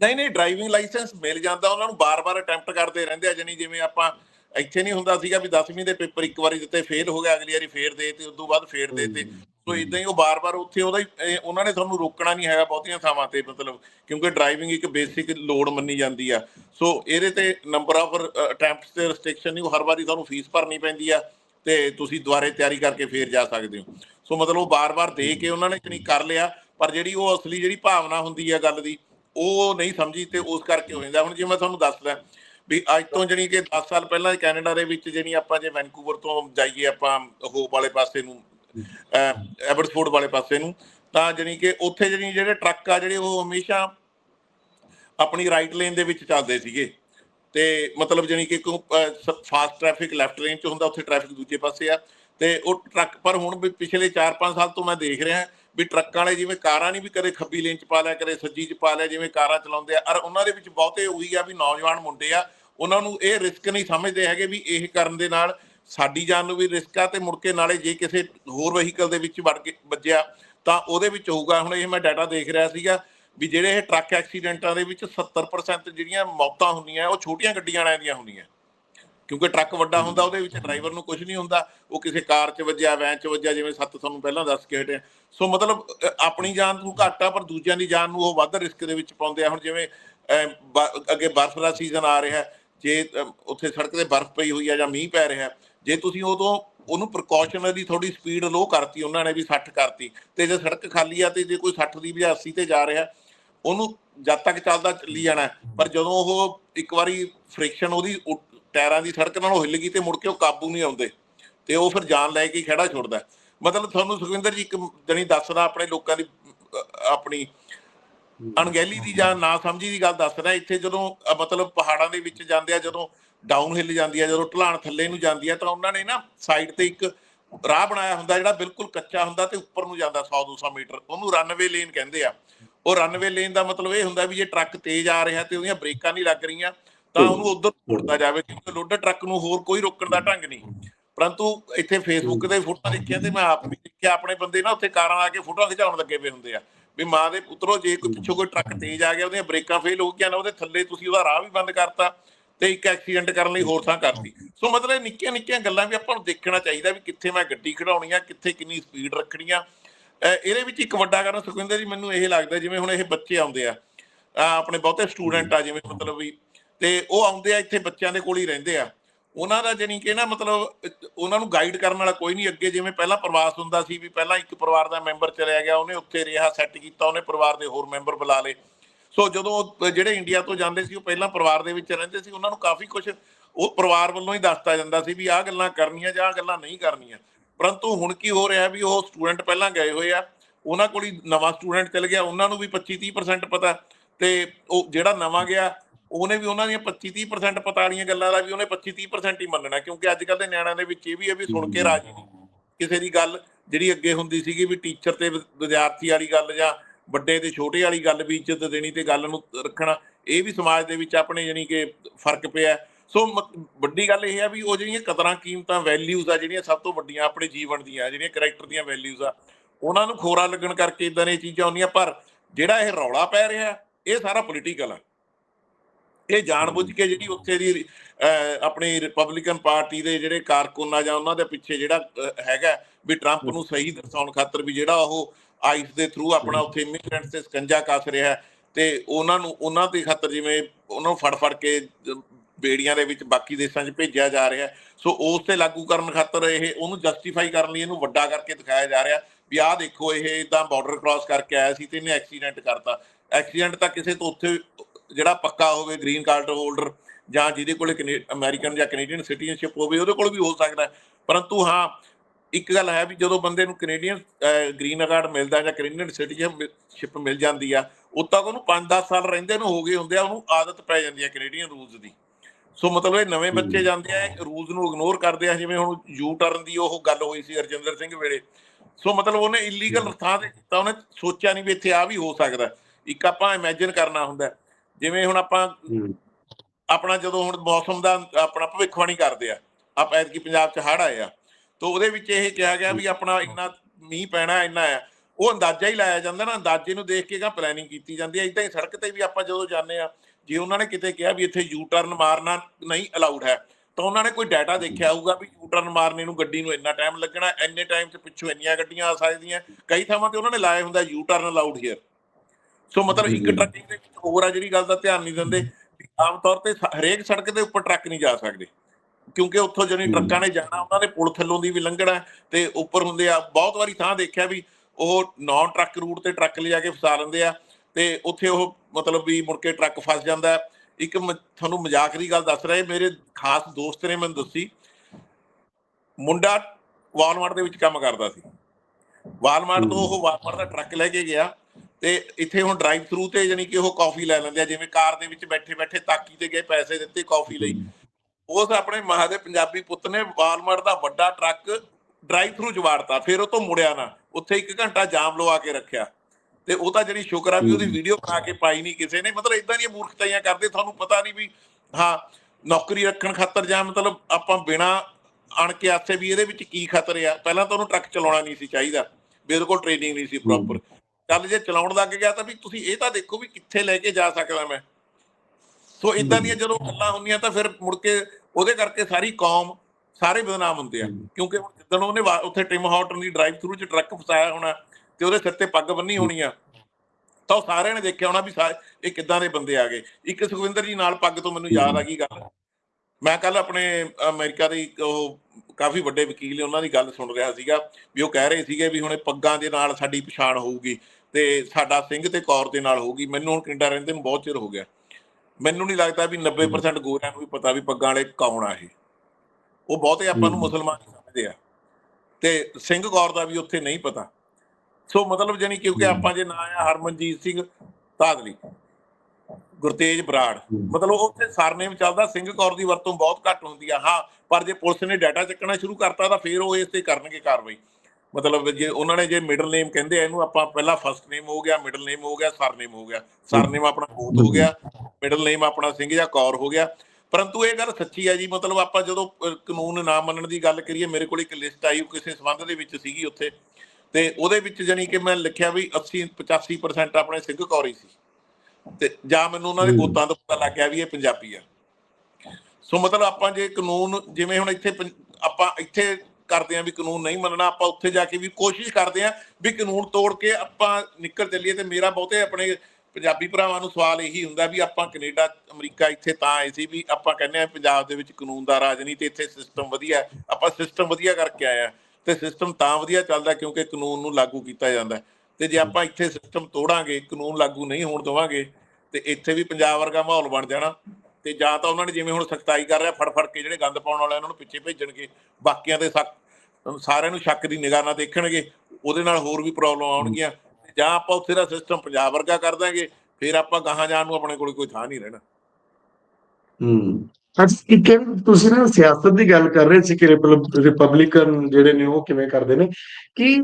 ਨਹੀਂ ਨਹੀਂ ਡਰਾਈਵਿੰਗ ਲਾਇਸੈਂਸ ਮਿਲ ਜਾਂਦਾ, ਉਹਨਾਂ ਨੂੰ ਬਾਰ-ਬਾਰ ਅਟੈਂਪਟ ਕਰਦੇ ਰਹਿੰਦੇ ਆ ਜਾਨੀ ਜਿਵੇਂ ਆਪਾਂ ਇੱਥੇ ਨਹੀਂ ਹੁੰਦਾ ਸੀਗਾ ਵੀ 10ਵੀਂ ਦੇ ਪੇਪਰ ਇੱਕ ਵਾਰੀ ਦਿੱਤੇ ਫੇਲ ਹੋ ਗਿਆ, ਅਗਲੀ ਵਾਰੀ ਫੇਰ ਦੇ ਤੇ, ਉਸ ਤੋਂ ਬਾਅਦ ਫੇਰ ਦੇ ਤੇ। ਸੋ ਇਦਾਂ ਹੀ ਉਹ ਬਾਰ-ਬਾਰ ਉੱਥੇ ਉਹਦਾ ਹੀ ਉਹਨਾਂ ਨੇ ਤੁਹਾਨੂੰ ਰੋਕਣਾ ਨਹੀਂ ਹੈਗਾ ਬਹੁਤੀਆਂ ਥਾਵਾਂ ਤੇ, ਮਤਲਬ ਕਿਉਂਕਿ ਡਰਾਈਵਿੰਗ ਇੱਕ ਬੇਸਿਕ ਲੋਡ ਮੰਨੀ ਜਾਂਦੀ ਆ। ਸੋ ਇਹਦੇ ਤੇ ਨੰਬਰ ਆਫ ਅਟੈਂਪਟਸ ਤੇ ਰੈਸਟ੍ਰਿਕਸ਼ਨ ਨਹੀਂ, ਉਹ ਹਰ ਵਾਰੀ ਤੁਹਾਨੂੰ ਫੀਸ ਭਰਨੀ ਪੈਂਦੀ ਆ ਤੇ ਤੁਸੀਂ ਦੁਬਾਰੇ ਤਿਆਰੀ ਕਰਕੇ ਫੇਰ ਜਾ ਸਕਦੇ ਹੋ। ਸੋ ਮਤਲਬ ਉਹ ਬਾਰ-ਬਾਰ ਦੇ ਕੇ ਉਹਨਾਂ ਨੇ ਜਣੀ ਕਰ ਲਿਆ, ਪਰ ਜਿਹੜੀ ਉਹ ਅਸਲੀ ਜਿਹੜੀ ਭਾਵਨਾ ਹੁੰਦੀ ਆ ਗੱਲ ਦੀ, ਉਹ ਨਹੀਂ ਸਮਝੀ ਤੇ ਉਸ ਕਰਕੇ ਹੋ ਜਾਂਦਾ। ਹੁਣ ਜੇ ਮੈਂ ਤੁਹਾਨੂੰ ਦੱਸਦਾ ਵੀ ਅੱਜ ਤੋਂ ਜਣੀ ਕਿ 10 ਸਾਲ ਪਹਿਲਾਂ ਕੈਨੇਡਾ ਦੇ ਵਿੱਚ ਜਿਹੜੀ ਆਪਾਂ ਜੇ ਵੈਨਕੂਵਰ ਤੋਂ ਜਾਈਏ ਆਪਾਂ ਹੋਪ ਵਾਲੇ ਪਾਸੇ ਨੂੰ ਐਬਰਸਫੋਰਡ ਵਾਲੇ ਪਾਸੇ ਨੂੰ, ਤਾਂ ਜਣੀ ਕਿ ਉੱਥੇ ਜਿਹੜੀ ਜਿਹੜੇ ਟਰੱਕ ਆ, ਜਿਹੜੇ ਉਹ ਹਮੇਸ਼ਾ ਆਪਣੀ ਰਾਈਟ ਲੇਨ ਦੇ ਵਿੱਚ ਚੱਲਦੇ ਸੀਗੇ। ਤੇ ਮਤਲਬ ਜਣੀ ਕਿ ਫਾਸਟ ਟ੍ਰੈਫਿਕ ਲੈਫਟ ਲੇਨ ਚ ਹੁੰਦਾ, ਉੱਥੇ ਟ੍ਰੈਫਿਕ ਦੂਜੇ ਪਾਸੇ ਆ। ਤੇ ਉਹ ਟਰੱਕ, ਪਰ ਹੁਣ ਵੀ ਪਿਛਲੇ 4-5 ਸਾਲ ਤੋਂ ਮੈਂ ਦੇਖ ਰਿਹਾ ਵੀ ਟਰੱਕਾਂ ਵਾਲੇ ਜਿਵੇਂ ਕਾਰਾਂ ਨਹੀਂ ਵੀ ਕਦੇ ਖੱਬੀ ਲੇਨ ਚ ਪਾ ਲਿਆ, ਕਦੇ ਸੱਜੀ ਚ ਪਾ ਲਿਆ, ਜਿਵੇਂ ਕਾਰਾਂ ਚਲਾਉਂਦੇ ਆ। ਔਰ ਉਹਨਾਂ ਦੇ ਵਿੱਚ ਬਹੁਤੇ ਉਹੀ ਆ ਵੀ ਨੌਜਵਾਨ ਮੁੰਡੇ ਆ, ਉਹਨਾਂ ਨੂੰ ਇਹ ਰਿਸਕ ਨਹੀਂ ਸਮਝਦੇ ਹੈਗੇ ਵੀ ਇਹ ਕਰਨ ਦੇ ਨਾਲ ਸਾਡੀ ਜਾਨ ਨੂੰ ਵੀ ਰਿਸਕ ਆ ਤੇ ਮੁੜ ਕੇ ਨਾਲੇ ਜੇ ਕਿਸੇ ਹੋਰ ਵਹੀਕਲ ਦੇ ਵਿੱਚ ਵੜ ਕੇ ਵੱਜਿਆ, ਤਾਂ ਉਹਦੇ ਵਿੱਚ ਹੋਊਗਾ। ਹੁਣ ਇਹ ਮੈਂ ਡਾਟਾ ਦੇਖ ਰਿਹਾ ਸੀਗਾ ਵੀ ਜਿਹੜੇ ਇਹ ਟਰੱਕ ਐਕਸੀਡੈਂਟਾਂ ਦੇ ਵਿੱਚ 70% ਜਿਹੜੀਆਂ ਮੌਤਾਂ ਹੁੰਦੀਆਂ, ਉਹ ਛੋਟੀਆਂ ਗੱਡੀਆਂ ਵਾਲਿਆਂ ਦੀਆਂ ਹੁੰਦੀਆਂ। ਕਿਉਂਕਿ ਟਰੱਕ ਵੱਡਾ ਹੁੰਦਾ, ਉਹਦੇ ਵਿੱਚ ਡਰਾਈਵਰ ਨੂੰ ਕੁਝ ਨਹੀਂ ਹੁੰਦਾ। ਉਹ ਕਿਸੇ ਕਾਰ 'ਚ ਵੱਜਿਆ ਵੈਨ 'ਚ ਵੱਜਿਆ, ਜਿਵੇਂ ਸੱਤ ਤੁਹਾਨੂੰ ਪਹਿਲਾਂ ਦੱਸ ਕੇ ਹਟਿਆ ਸੋ ਮਤਲਬ ਆਪਣੀ ਜਾਨ ਨੂੰ ਘੱਟ ਆ, ਪਰ ਦੂਜਿਆਂ ਦੀ ਜਾਨ ਨੂੰ ਉਹ ਵੱਧ ਰਿਸਕ ਦੇ ਵਿੱਚ ਪਾਉਂਦੇ ਆ। ਹੁਣ ਜਿਵੇਂ ਅੱਗੇ ਬਰਫ਼ ਦਾ ਸੀਜ਼ਨ ਆ ਰਿਹਾ, ਜੇ ਉੱਥੇ ਸੜਕ ਤੇ ਬਰਫ਼ ਪਈ ਹੋਈ ਆ ਜਾਂ ਮੀਂਹ ਪੈ ਰਿਹਾ ਜੇ ਤੁਸੀਂ ਉਦੋਂ ਉਹਨੂੰ ਪ੍ਰੀਕਾਸ਼ਨਰੀ ਥੋੜੀ ਸਪੀਡ ਲੋ ਕਰਤੀ, ਉਹਨਾਂ ਨੇ ਵੀ 60 ਕਰਤੀ, ਤੇ ਜੇ ਸੜਕ ਖਾਲੀ ਆ ਤੇ ਜੇ ਕੋਈ 60 ਦੀ ਬਜਾਏ 80 ਤੇ ਜਾ ਰਿਹਾ, ਉਹਨੂੰ ਜਦ ਤੱਕ ਚੱਲਦਾ ਚੱਲੀ ਜਾਣਾ ਪਰ ਜਦੋਂ ਉਹ ਇੱਕ ਵਾਰੀ ਫ੍ਰਿਕਸ਼ਨ ਉਹਦੀ ਟਾਇਰਾਂ ਦੀ ਸੜਕ ਨਾਲੋਂ ਹਿੱਲ ਗਈ ਤੇ ਮੁੜ ਕੇ ਉਹ ਕਾਬੂ ਨਹੀਂ ਆਉਂਦੇ, ਤੇ ਉਹ ਫਿਰ ਜਾਨ ਲੈ ਕੇ ਹੀ ਖੜਾ ਛੁੱਟਦਾ ਮਤਲਬ ਤੁਹਾਨੂੰ ਸੁਖਵਿੰਦਰ ਜੀ ਇੱਕ ਜਣੀ ਦੱਸਦਾ ਆਪਣੇ ਲੋਕਾਂ ਦੀ ਆਪਣੀ ਅਣਗਹਿਲੀ ਦੀ ਜਾਂ ਨਾ ਸਮਝੀ ਦੀ ਗੱਲ ਦੱਸਦਾ, ਇੱਥੇ ਜਦੋਂ ਮਤਲਬ ਪਹਾੜਾਂ ਦੇ ਵਿੱਚ ਜਾਂਦੇ ਆ, ਜਦੋਂ ਡਾਊਨ ਹਿੱਲ ਜਾਂਦੀ ਹੈ ਜਦੋਂ ਢਲਾਣ ਥੱਲੇ ਨੂੰ ਜਾਂਦੀ ਹੈ ਤਾਂ ਉਹਨਾਂ ਨੇ ਨਾ ਸਾਈਡ ਤੇ ਇੱਕ ਰਾਹ ਬਣਾਇਆ ਹੁੰਦਾ ਜਿਹੜਾ ਬਿਲਕੁਲ ਕੱਚਾ ਹੁੰਦਾ ਤੇ ਉੱਪਰ ਨੂੰ ਜਾਂਦਾ 100 200 ਮੀਟਰ। ਉਹਨੂੰ ਰਨਵੇ ਲੇਨ ਕਹਿੰਦੇ ਆ। ਉਹ ਰਨਵੇ ਲੇਨ ਦਾ ਮਤਲਬ ਇਹ ਹੁੰਦਾ ਵੀ ਜੇ ਟਰੱਕ ਤੇਜ਼ ਆ ਰਿਹਾ ਤੇ ਉਹਦੀਆਂ ਬ੍ਰੇਕਾਂ ਨਹੀਂ ਲੱਗ ਰਹੀਆਂ, ਤਾਂ ਉਹਨੂੰ ਉਧਰ ਮੋੜਦਾ ਜਾਵੇ। ਕਿਉਂਕਿ ਲੋਡਰ ਟਰੱਕ ਨੂੰ ਹੋਰ ਕੋਈ ਰੋਕਣ ਦਾ ਢੰਗ ਨਹੀਂ। ਪਰੰਤੂ ਇੱਥੇ ਫੇਸਬੁੱਕ ਤੇ ਫੋਟੋਆਂ ਦੇਖਿਆ ਤੇ ਮੈਂ ਆਪ ਵੀ ਦੇਖਿਆ, ਆਪਣੇ ਬੰਦੇ ਨਾ ਉੱਥੇ ਕਾਰਾਂ ਆ ਕੇ ਫੋਟੋਆਂ ਖਿਚਾਉਣ ਲੱਗੇ ਪਏ ਹੁੰਦੇ ਆ। ਵੀ ਮਾਂ ਦੇ ਪੁੱਤਰੋ, ਜੇ ਕੋਈ ਪਿੱਛੋਂ ਕੋਈ ਟਰੱਕ ਤੇਜ਼ ਆ ਗਿਆ, ਉਹਦੀਆਂ ਬ੍ਰੇਕਾਂ ਫੇਲ ਹੋ ਗਈਆਂ ਨਾ, ਉਹਦੇ ਥੱਲੇ ਤੁਸੀਂ ਉਹਦਾ ਰਾਹ ਵੀ ਬੰਦ ਕਰਤਾ। ਤੇ ਇੱਕ ਐਕਸੀਡੈਂਟ ਕਰਨ ਲਈ ਹੋਰ ਥਾਂ ਕਰਤੀ। ਸੋ ਮਤਲਬ ਨਿੱਕੀਆਂ ਨਿੱਕੀਆਂ ਗੱਲਾਂ ਵੀ ਆਪਾਂ ਨੂੰ ਦੇਖਣਾ ਚਾਹੀਦਾ ਵੀ ਕਿੱਥੇ ਮੈਂ ਗੱਡੀ ਖੜਾਉਣੀ ਆ ਕਿੱਥੇ ਕਿੰਨੀ ਸਪੀਡ ਰੱਖਣੀ ਆ। ਇਹਦੇ ਵਿੱਚ ਇੱਕ ਵੱਡਾ ਕਾਰਨ ਸੁਖਵਿੰਦਰ ਜੀ ਮੈਨੂੰ ਇਹ ਲੱਗਦਾ ਜਿਵੇਂ ਹੁਣ ਇਹ ਬੱਚੇ ਆਉਂਦੇ ਆ ਆਪਣੇ ਬਹੁਤੇ ਸਟੂਡੈਂਟ ਆ ਜਿਵੇਂ ਮਤਲਬ ਵੀ ਤੇ ਉਹ ਆਉਂਦੇ ਆ ਇੱਥੇ ਬੱਚਿਆਂ ਦੇ ਕੋਲ ਹੀ ਰਹਿੰਦੇ ਆ। ਉਹਨਾਂ ਦਾ ਜਾਨੀ ਕਿ ਨਾ ਮਤਲਬ ਉਹਨਾਂ ਨੂੰ ਗਾਈਡ ਕਰਨ ਵਾਲਾ ਕੋਈ ਨਹੀਂ ਅੱਗੇ ਜਿਵੇਂ ਪਹਿਲਾਂ ਪ੍ਰਵਾਸ ਹੁੰਦਾ ਸੀ ਵੀ ਪਹਿਲਾਂ ਇੱਕ ਪਰਿਵਾਰ ਦਾ ਮੈਂਬਰ ਚਲਿਆ ਗਿਆ ਉਹਨੇ ਉੱਥੇ ਰਿਹਾ ਸੈੱਟ ਕੀਤਾ ਉਹਨੇ ਪਰਿਵਾਰ ਦੇ ਹੋਰ ਮੈਂਬਰ ਬੁਲਾ ਲਏ। ਸੋ ਜਦੋਂ ਜਿਹੜੇ ਇੰਡੀਆ ਤੋਂ ਜਾਂਦੇ ਸੀ ਉਹ ਪਹਿਲਾਂ ਪਰਿਵਾਰ ਦੇ ਵਿੱਚ ਰਹਿੰਦੇ ਸੀ ਉਹਨਾਂ ਨੂੰ ਕਾਫੀ ਕੁਝ ਉਹ ਪਰਿਵਾਰ ਵੱਲੋਂ ਹੀ ਦੱਸਤਾ ਜਾਂਦਾ ਸੀ ਵੀ ਆਹ ਗੱਲਾਂ ਕਰਨੀਆਂ ਜਾਂ ਆਹ ਗੱਲਾਂ ਨਹੀਂ ਕਰਨੀਆਂ। ਪਰੰਤੂ ਹੁਣ ਕੀ ਹੋ ਰਿਹਾ ਵੀ ਉਹ ਸਟੂਡੈਂਟ ਪਹਿਲਾਂ ਗਏ ਹੋਏ ਆ ਉਹਨਾਂ ਕੋਲ ਹੀ ਨਵਾਂ ਸਟੂਡੈਂਟ ਚਲ ਗਿਆ ਉਹਨਾਂ ਨੂੰ ਵੀ 25 30% ਪਤਾ ਤੇ ਉਹ ਜਿਹੜਾ ਨਵਾਂ ਗਿਆ ਉਹਨੇ ਵੀ ਉਹਨਾਂ ਦੀਆਂ 25 30% ਪਤਾ ਵਾਲੀਆਂ ਗੱਲਾਂ ਦਾ ਵੀ ਉਹਨੇ 25 30% ਹੀ ਮੰਨਣਾ ਕਿਉਂਕਿ ਅੱਜ ਕੱਲ ਦੇ ਨਿਆਣਿਆਂ ਦੇ ਵਿੱਚ ਇਹ ਵੀ ਹੈ ਵੀ ਸੁਣ ਕੇ ਰਾਜੀ ਨਹੀਂ ਕਿਸੇ ਦੀ ਗੱਲ ਜਿਹੜੀ ਅੱਗੇ ਹੁੰਦੀ ਸੀਗੀ ਵੀ ਟੀਚਰ ਤੇ ਵਿਦਿਆਰਥੀ ਵਾਲੀ ਗੱਲ ਜਾਂ ਵੱਡੇ ਤੇ ਛੋਟੇ ਵਾਲੀ ਗੱਲ ਵੀ ਇੱਜ਼ਤ ਦੇਣੀ ਤੇ ਗੱਲ ਨੂੰ ਰੱਖਣਾ ਇਹ ਵੀ ਸਮਾਜ ਦੇ ਵਿੱਚ ਆਪਣੇ ਜਾਨੀ ਕਿ ਫ਼ਰਕ ਪਿਆ ਸੋ ਮ- ਵੱਡੀ ਗੱਲ ਇਹ ਹੈ ਵੀ ਉਹ ਜਿਹੜੀਆਂ ਕਦਰਾਂ ਕੀਮਤਾਂ ਵੈਲਿਊਜ਼ ਆ ਜਿਹੜੀਆਂ ਸਭ ਤੋਂ ਵੱਡੀਆਂ ਆਪਣੇ ਜੀਵਨ ਦੀਆਂ ਜਿਹੜੀਆਂ ਕੈਰੈਕਟਰ ਦੀਆਂ ਵੈਲਿਊਜ਼ ਆ ਉਹਨਾਂ ਨੂੰ ਖੋਰਾ ਲੱਗਣ ਕਰਕੇ ਇਦਾਂ ਦੀਆਂ ਚੀਜ਼ਾਂ ਆਉਂਦੀਆਂ ਪਰ ਜਿਹੜਾ ਇਹ ਰੌਲਾ ਪੈ ਰਿਹਾ ਇਹ ਸਾਰਾ ਪੋਲੀਟੀਕਲ ਆ। ਇਹ ਜਾਣਬੁੱਝ ਕੇ ਜਿਹੜੀ ਉੱਥੇ ਦੀ ਅਹ, ਆਪਣੀ ਰਿਪਬਲਿਕਨ ਪਾਰਟੀ ਦੇ ਜਿਹੜੇ ਕਾਰਕੁਨ ਆ ਜਾਂ ਉਹਨਾਂ ਦੇ ਪਿੱਛੇ ਜਿਹੜਾ ਹੈਗਾ ਵੀ ਟਰੰਪ ਨੂੰ ਸਹੀ ਦਰਸਾਉਣ ਖਾਤਰ ਵੀ ਜਿਹੜਾ ਉਹ ਆਈਸ ਦੇ ਥਰੂ ਆਪਣਾ ਉੱਥੇ ਇਮੀਗ੍ਰੈਂਟਸ ਤੇ ਸਕੰਜਾ ਕੱਸ ਰਿਹਾ ਤੇ ਉਹਨਾਂ ਨੂੰ ਉਹਨਾਂ ਦੇ ਖਾਤਰ ਜਿਵੇਂ ਉਹਨਾਂ ਨੂੰ ਫੜ ਫੜ ਕੇ ਬੇੜੀਆਂ ਦੇ ਵਿੱਚ ਬਾਕੀ ਦੇਸ਼ਾਂ 'ਚ ਭੇਜਿਆ ਜਾ ਰਿਹਾ। ਸੋ ਉਸ ਤੇ ਲਾਗੂ ਕਰਨ ਖਾਤਰ ਇਹ ਉਹਨੂੰ ਜਸਟੀਫਾਈ ਕਰਨ ਲਈ ਇਹਨੂੰ ਵੱਡਾ ਕਰਕੇ ਦਿਖਾਇਆ ਜਾ ਰਿਹਾ ਵੀ ਆਹ ਦੇਖੋ ਇਹ ਇਦਾਂ ਬਾਰਡਰ ਕ੍ਰਾਸ ਕਰਕੇ ਆਇਆ ਸੀ ਤੇ ਇਹਨੇ ਐਕਸੀਡੈਂਟ ਕਰਤਾ ਐਕਸੀਡੈਂਟ ਤਾਂ ਕਿਸੇ ਤੋਂ ਉੱਥੇ ਜਿਹੜਾ ਪੱਕਾ ਹੋਵੇ ਗ੍ਰੀਨ ਕਾਰਡ ਹੋਲਡਰ ਜਾਂ ਜਿਹਦੇ ਕੋਲੇ ਕਨੇ- ਅਮਰੀਕਨ ਜਾਂ ਕੈਨੇਡੀਅਨ ਸਿਟੀਜ਼ਨਸ਼ਿਪ ਹੋਵੇ ਉਹਦੇ ਕੋਲ ਵੀ ਹੋ ਸਕਦਾ। ਪਰੰਤੂ ਹਾਂ ਇੱਕ ਗੱਲ ਹੈ ਵੀ ਜਦੋਂ ਬੰਦੇ ਨੂੰ ਕੈਨੇਡੀਅਨ ਗ੍ਰੀਨ ਕਾਰਡ ਮਿਲਦਾ ਜਾਂ ਕੈਨੇਡੀਅਨ ਸਿਟੀਜ਼ਨਸ਼ਿਪ ਮਿਲ ਜਾਂਦੀ ਆ ਉਦੋਂ ਤੱਕ ਉਹਨੂੰ 5-10 ਸਾਲ ਰਹਿੰਦੇ ਨੂੰ ਹੋ ਗਏ ਹੁੰਦੇ ਆ ਉਹਨੂੰ ਆਦਤ ਪੈ ਜਾਂਦੀ ਹੈ ਕੈਨੇਡੀਅਨ ਰੂਲਸ ਦੀ। ਸੋ ਮਤਲਬ ਇਹ ਨਵੇਂ ਬੱਚੇ ਜਾਂਦੇ ਆ ਰੂਲਸ ਨੂੰ ਇਗਨੋਰ ਕਰਦੇ ਆ ਜਿਵੇਂ ਹੁਣ ਯੂ ਟਰਨ ਦੀ ਉਹ ਗੱਲ ਹੋਈ ਸੀ ਅਰਜਿੰਦਰ ਸਿੰਘ ਵੇਲੇ। ਸੋ ਮਤਲਬ ਉਹਨੇ ਇਲੀਗਲ ਥਾਂ ਤੇ ਕੀਤਾ ਉਹਨੇ ਸੋਚਿਆ ਨਹੀਂ ਵੀ ਇੱਥੇ ਆ ਵੀ ਹੋ ਸਕਦਾ। ਇੱਕ ਆਪਾਂ ਇਮੇਜਿਨ ਕਰਨਾ ਹੁੰਦਾ ਜਿਵੇਂ ਹੁਣ ਆਪਾਂ ਆਪਣਾ ਜਦੋਂ ਹੁਣ ਮੌਸਮ ਦਾ ਆਪਣਾ ਭਵਿੱਖਬਾਣੀ ਕਰਦੇ ਆ ਆਪ ਐਤਕੀ ਪੰਜਾਬ 'ਚ ਆਏ ਆ ਤਾਂ ਉਹਦੇ ਵਿੱਚ ਇਹ ਕਿਹਾ ਗਿਆ ਵੀ ਆਪਣਾ ਇੰਨਾ ਮੀਂਹ ਪੈਣਾ ਇੰਨਾ ਆ। ਉਹ ਅੰਦਾਜ਼ਾ ਹੀ ਲਾਇਆ ਜਾਂਦਾ ਨਾ ਅੰਦਾਜ਼ੇ ਨੂੰ ਦੇਖ ਕੇ ਗਾ ਪਲੈਨਿੰਗ ਕੀਤੀ ਜਾਂਦੀ ਹੈ ਇਦਾਂ ਹੀ ਸੜਕ ਤੇ ਵੀ ਆਪਾਂ ਜਦੋਂ ਜਾਂਦੇ ਆ ਜੇ ਉਹਨਾਂ ਨੇ ਕਿਤੇ ਕਿਹਾ ਵੀ ਇੱਥੇ ਯੂ ਟਰਨ ਮਾਰਨਾ ਨਹੀਂ ਅਲਾਉਡ ਹੈ ਤਾਂ ਉਹਨਾਂ ਨੇ ਕੋਈ ਡਾਟਾ ਦੇਖਿਆ ਹੋਊਗਾ ਵੀ ਯੂ ਟਰਨ ਮਾਰਨੇ ਨੂੰ ਗੱਡੀ ਨੂੰ ਇੰਨਾ ਟਾਈਮ ਲੱਗਣਾ ਇੰਨੇ ਟਾਈਮ 'ਚ ਪਿੱਛੋਂ ਇੰਨੀਆਂ ਗੱਡੀਆਂ ਆ ਸਕਦੀਆਂ। ਕਈ ਥਾਵਾਂ ਤੇ ਉਹਨਾਂ ਨੇ ਲਾਇਆ ਹੁੰਦਾ U turn allowed here so ਮਤਲਬ ਇੱਕ ਟਰੱਕਿੰਗ ਦੇ ਵਿੱਚ ਹੋਰ ਆ ਜਿਹੜੀ ਗੱਲ ਦਾ ਧਿਆਨ ਨਹੀਂ ਦਿੰਦੇ ਆਮ ਤੌਰ ਤੇ ਹਰੇਕ ਸੜਕ ਦੇ ਉੱਪਰ ਟਰੱਕ ਨਹੀਂ ਜਾ ਸਕਦੇ। ਕਿਉਂਕਿ ਉੱਥੋਂ ਜਿਹੜੀ ਟਰੱਕਾਂ ਨੇ ਜਾਣਾ ਉਹਨਾਂ ਨੇ ਪੁਲ ਥੱਲੋਂ ਦੀ ਵੀ ਲੰਘਣਾ ਤੇ ਉੱਪਰ ਹੁੰਦੇ ਆ ਬਹੁਤ ਵਾਰੀ ਥਾਂ ਦੇਖਿਆ ਵੀ ਉਹ ਨਾਨ ਟਰੱਕ ਰੂਟ ਤੇ ਟਰੱਕ ਲਿਜਾ ਕੇ ਫਸਾ ਲੈਂਦੇ ਆ ਤੇ ਉੱਥੇ ਉਹ ਮਤਲਬ ਵੀ ਮੁੜ ਕੇ ਟਰੱਕ ਫਸ ਜਾਂਦਾ। ਇੱਕ ਤੁਹਾਨੂੰ ਮਜ਼ਾਕ ਦੀ ਗੱਲ ਦੱਸ ਰਿਹਾ ਮੇਰੇ ਖਾਸ ਦੋਸਤ ਨੇ ਮੈਨੂੰ ਦੱਸੀ। ਮੁੰਡਾ ਵਾਲਮਾਰਟ ਦੇ ਵਿੱਚ ਕੰਮ ਕਰਦਾ ਸੀ। ਵਾਲਮਾਰਟ ਤੋਂ ਉਹ ਵਾਲਮਾਰਟ ਦਾ ਟਰੱਕ ਲੈ ਕੇ ਗਿਆ ਤੇ ਇੱਥੇ ਹੁਣ ਡਰਾਈਵ ਥਰੂ ਤੇ ਯਾਨੀ ਕਿ ਉਹ ਕਾਫੀ ਲੈ ਲੈਂਦੇ ਆ ਜਿਵੇਂ ਕਾਰ ਦੇ ਵਿੱਚ ਬੈਠੇ ਬੈਠੇ ਤਾਕੀ ਤੇ ਗਏ ਪੈਸੇ ਦਿੱਤੇ ਕਾਫੀ ਲਈ। ਉਸ ਆਪਣੇ ਮਹਾ ਦੇ ਪੰਜਾਬੀ ਪੁੱਤ ਨੇ ਵਾਲਮਾਰਟ ਦਾ ਵੱਡਾ ਟਰੱਕ ਡਰਾਈਵ ਥਰੂ ਜਵਾੜਤਾ ਫਿਰ ਉਹ ਤੋਂ ਮੁੜਿਆ ਨਾ। ਉੱਥੇ 1 ਘੰਟਾ ਜਾਮ ਲਵਾ ਕੇ ਰੱਖਿਆ। ਤੇ ਉਹ ਤਾਂ ਜਿਹੜੀ ਸ਼ੁਕਰ ਆ ਵੀ ਉਹਦੀ ਵੀਡੀਓ ਬਣਾ ਕੇ ਪਾਈ ਨਹੀਂ ਕਿਸੇ ਨੇ। ਮਤਲਬ ਇਦਾਂ ਦੀਆਂ ਮੂਰਖਤਾਈਆਂ ਕਰਦੇ ਤੁਹਾਨੂੰ ਪਤਾ ਨਹੀਂ ਵੀ ਹਾਂ ਨੌਕਰੀ ਰੱਖਣ ਖਾਤਰ ਜਾਂ ਮਤਲਬ ਆਪਾਂ ਬਿਨਾ ਅਣ ਕੇ ਆਸੇ ਵੀ ਇਹਦੇ ਵਿੱਚ ਕੀ ਖਤਰੇ ਆ। ਪਹਿਲਾਂ ਤਾਂ ਉਹਨੂੰ ਟਰੱਕ ਚਲਾਉਣਾ ਨਹੀਂ ਸੀ ਚਾਹੀਦਾ। ਉਹਦੇ ਕੋਲ ਟ੍ਰੇਨਿੰਗ ਨਹੀਂ ਸੀ ਪ੍ਰੋਪਰ ਚੱਲ ਜੇ ਚਲਾਉਣ ਲੱਗ ਗਿਆ ਤਾਂ ਵੀ ਤੁਸੀਂ ਇਹ ਤਾਂ ਦੇਖੋ ਵੀ ਕਿੱਥੇ ਲੈ ਕੇ ਜਾ ਸਕਦਾ ਮੈਂ। ਸੋ ਇਦਾਂ ਦੀਆਂ ਜਦੋਂ ਗੱਲਾਂ ਹੁੰਦੀਆਂ ਤਾਂ ਫਿਰ ਮੁੜ ਕੇ ਉਹਦੇ ਕਰਕੇ ਸਾਰੀ ਕੌਮ ਸਾਰੇ ਬਦਨਾਮ ਹੁੰਦੇ ਆ। ਕਿਉਂਕਿ ਹੁਣ ਜਿੱਦਣ ਉਹਨੇ ਉੱਥੇ ਟਿਮ ਹਾਰਟਨ ਦੀ ਡਰਾਈਵ ਥਰੂ ਚ ਟਰੱਕ ਫਸਾਇਆ ਹੋਣਾ ਤੇ ਉਹਦੇ ਸਿਰ ਤੇ ਪੱਗ ਬੰਨੀ ਹੋਣੀ ਆ ਤਾਂ ਉਹ ਸਾਰਿਆਂ ਨੇ ਦੇਖਿਆ ਹੋਣਾ ਵੀ ਇਹ ਕਿੱਦਾਂ ਦੇ ਬੰਦੇ ਆ ਗਏ। ਇੱਕ ਸੁਖਵਿੰਦਰ ਜੀ ਨਾਲ ਪੱਗ ਤੋਂ ਮੈਨੂੰ ਯਾਦ ਆ ਗਈ ਗੱਲ। ਮੈਂ ਕੱਲ ਆਪਣੇ ਅਮਰੀਕਾ ਦੇ ਉਹ ਕਾਫੀ ਵੱਡੇ ਵਕੀਲ ਨੇ ਉਹਨਾਂ ਦੀ ਗੱਲ ਸੁਣ ਰਿਹਾ ਸੀਗਾ ਵੀ ਉਹ ਕਹਿ ਰਹੇ ਸੀਗੇ ਵੀ ਹੁਣ ਇਹ ਪੱਗਾਂ ਦੇ ਨਾਲ ਸਾਡੀ ਪਛਾਣ ਹੋਊਗੀ ਤੇ ਸਾਡਾ ਸਿੰਘ ਤੇ ਕੌਰ ਦੇ ਨਾਲ ਹੋਊਗੀ। ਮੈਨੂੰ ਹੁਣ ਕੈਨੇਡਾ ਰਹਿੰਦੇ ਨੂੰ ਬਹੁਤ ਚਿਰ ਹੋ ਗਿਆ। ਮੈਨੂੰ ਨਹੀਂ ਲੱਗਦਾ ਵੀ 90% ਗੋਰਿਆਂ ਨੂੰ ਵੀ ਪਤਾ ਵੀ ਪੱਗਾਂ ਵਾਲੇ ਕੌਣ ਆ ਇਹ। ਉਹ ਬਹੁਤੇ ਆਪਾਂ ਨੂੰ। ਮੁਸਲਮਾਨ ਹੀ ਸਮਝਦੇ ਆ। ਤੇ ਸਿੰਘ ਕੌਰ ਦਾ ਵੀ ਉੱਥੇ ਨਹੀਂ ਪਤਾ। ਸੋ ਮਤਲਬ ਜਾਨੀ ਕਿਉਂਕਿ। ਆਪਾਂ ਜੇ ਨਾਂ ਆ ਹਰਮਨਜੀਤ ਸਿੰਘ ਤਾਦਲੀ ਗੁਰਤੇਜ ਬਰਾੜ ਮਤਲਬ ਉੱਥੇ ਸਰਨੇਮ ਚੱਲਦਾ ਸਿੰਘ ਕੌਰ ਦੀ ਵਰਤੋਂ ਬਹੁਤ ਘੱਟ ਹੁੰਦੀ ਆ। ਹਾਂ ਪਰ ਜੇ ਪੁਲਿਸ ਨੇ ਡਾਟਾ ਚੱਕਣਾ ਸ਼ੁਰੂ ਕਰਤਾ ਤਾਂ ਫਿਰ ਉਹ ਇਸ ਤੇ ਕਰਨਗੇ ਕਾਰਵਾਈ। ਮਤਲਬ ਜੇ ਉਹਨਾਂ ਨੇ ਜੇ ਮਿਡਲ ਨੇਮ ਕਹਿੰਦੇ ਆ ਇਹਨੂੰ ਆਪਾਂ ਪਹਿਲਾਂ ਫਸਟ ਨੇਮ ਹੋ ਗਿਆ ਮਿਡਲ ਨੇਮ ਹੋ ਗਿਆ ਸਰਨੇਮ ਹੋ ਗਿਆ। ਸਰਨੇਮ ਆਪਣਾ ਗੋਤ ਹੋ ਗਿਆ ਮਿਡਲ ਨੇਮ ਆਪਣਾ ਸਿੰਘ ਜਾਂ ਕੌਰ ਹੋ ਗਿਆ। ਪਰੰਤੂ ਇਹ ਗੱਲ ਸੱਚੀ ਹੈ ਜੀ ਮਤਲਬ ਆਪਾਂ ਜਦੋਂ ਕਾਨੂੰਨ ਨਾ ਮੰਨਣ ਦੀ ਗੱਲ ਕਰੀਏ ਮੇਰੇ ਕੋਲ ਇੱਕ ਲਿਸਟ ਆਈ ਉਹ ਕਿਸੇ ਸੰਬੰਧ ਦੇ ਵਿੱਚ ਸੀਗੀ ਉੱਥੇ। ਤੇ ਉਹਦੇ ਵਿੱਚ ਜਾਨੀ ਕਿ ਮੈਂ ਲਿਖਿਆ ਵੀ 80 85% ਆਪਣੇ ਸਿੰਘ ਕੌਰ ਸੀ। ਤੇ ਜਾਂ ਮੈਨੂੰ ਉਹਨਾਂ ਦੇ। ਗੋਤਾਂ ਤੋਂ ਪਤਾ ਲੱਗ ਗਿਆ ਵੀ ਇਹ ਪੰਜਾਬੀ ਆ। ਸੋ ਮਤਲਬ ਆਪਾਂ ਜੇ ਕਾਨੂੰਨ ਜਿਵੇਂ ਹੁਣ ਇੱਥੇ ਆਪਾਂ ਇੱਥੇ ਕਰਦੇ ਆ ਵੀ ਕਾਨੂੰਨ ਨਹੀਂ ਮੰਨਣਾ, ਆਪਾਂ ਉੱਥੇ ਜਾ ਕੇ ਵੀ ਕੋਸ਼ਿਸ਼ ਕਰਦੇ ਆ ਵੀ ਕਾਨੂੰਨ ਤੋੜ ਕੇ ਆਪਾਂ ਨਿਕਲ ਚੱਲੀਏ ਤੇ ਮੇਰਾ ਬਹੁਤੇ ਆਪਣੇ ਪੰਜਾਬੀ ਭਰਾਵਾਂ ਨੂੰ ਸਵਾਲ ਇਹੀ ਹੁੰਦਾ ਵੀ ਆਪਾਂ ਕੈਨੇਡਾ, ਅਮਰੀਕਾ ਇੱਥੇ ਤਾਂ ਆਏ ਸੀ ਵੀ ਆਪਾਂ ਕਹਿੰਦੇ ਆ ਪੰਜਾਬ ਦੇ ਵਿੱਚ ਕਾਨੂੰਨ ਦਾ ਰਾਜ ਨਹੀਂ ਤੇ ਇੱਥੇ ਸਿਸਟਮ ਵਧੀਆ ਆਪਾਂ ਸਿਸਟਮ ਵਧੀਆ ਕਰਕੇ ਆਏ ਆ ਤੇ ਸਿਸਟਮ ਤਾਂ ਵਧੀਆ ਚੱਲਦਾ ਕਿਉਂਕਿ ਕਾਨੂੰਨ ਨੂੰ ਲਾਗੂ ਕੀਤਾ ਜਾਂਦਾ ਤੇ ਜੇ ਆਪਾਂ ਇੱਥੇ ਸਿਸਟਮ ਤੋੜਾਂਗੇ, ਕਾਨੂੰਨ ਲਾਗੂ ਨਹੀਂ ਹੋਣ ਦੇਵਾਂਗੇ ਤੇ ਇੱਥੇ ਵੀ ਪੰਜਾਬ ਵਰਗਾ ਮਾਹੌਲ ਬਣ ਜਾਣਾ। ਤੇ ਜਾਂ ਤਾਂ ਉਹਨਾਂ ਨੇ ਜਿਵੇਂ ਹੁਣ ਸਖਤਾਈ ਕਰ ਰਿਹਾ ਫੜ ਫੜ ਕੇ ਜਿਹੜੇ ਗੰਦ ਪਾਉਣ ਵਾਲੇ ਉਹਨਾਂ ਨੂੰ ਪਿੱਛੇ ਭੇਜਣਗੇ। ਬਾਕੀਆਂ ਦੇ ਸਾਰਿਆਂ ਨੂੰ ਸ਼ੱਕ ਦੀ ਨਿਗਾਹ ਨਾਲ ਦੇਖਣਗੇ, ਉਹਦੇ ਨਾਲ ਹੋਰ ਵੀ ਪ੍ਰੋਬਲਮ ਆਉਣਗੀਆਂ। ਜਾਂ ਆਪਾਂ ਉੱਥੇ ਦਾ ਸਿਸਟਮ ਪੰਜਾਬ ਵਰਗਾ ਕਰ ਦਾਂਗੇ, ਫਿਰ ਆਪਾਂ ਗਾਹਾਂ ਜਾਣ ਨੂੰ ਆਪਣੇ ਕੋਲ ਕੋਈ ਥਾਂ ਨਹੀਂ ਰਹਿਣਾ। ਹੂੰ। ਅੱਜ ਤੁਸੀਂ ਨਾ ਸਿਆਸਤ ਦੀ ਗੱਲ ਕਰ ਰਹੇ ਸੀ ਕਿ ਰਿਪਬਲ- ਰਿਪਬਲਿਕਨ ਜਿਹੜੇ ਨੇ ਉਹ ਕਿਵੇਂ ਕਰਦੇ ਨੇ, ਕਿ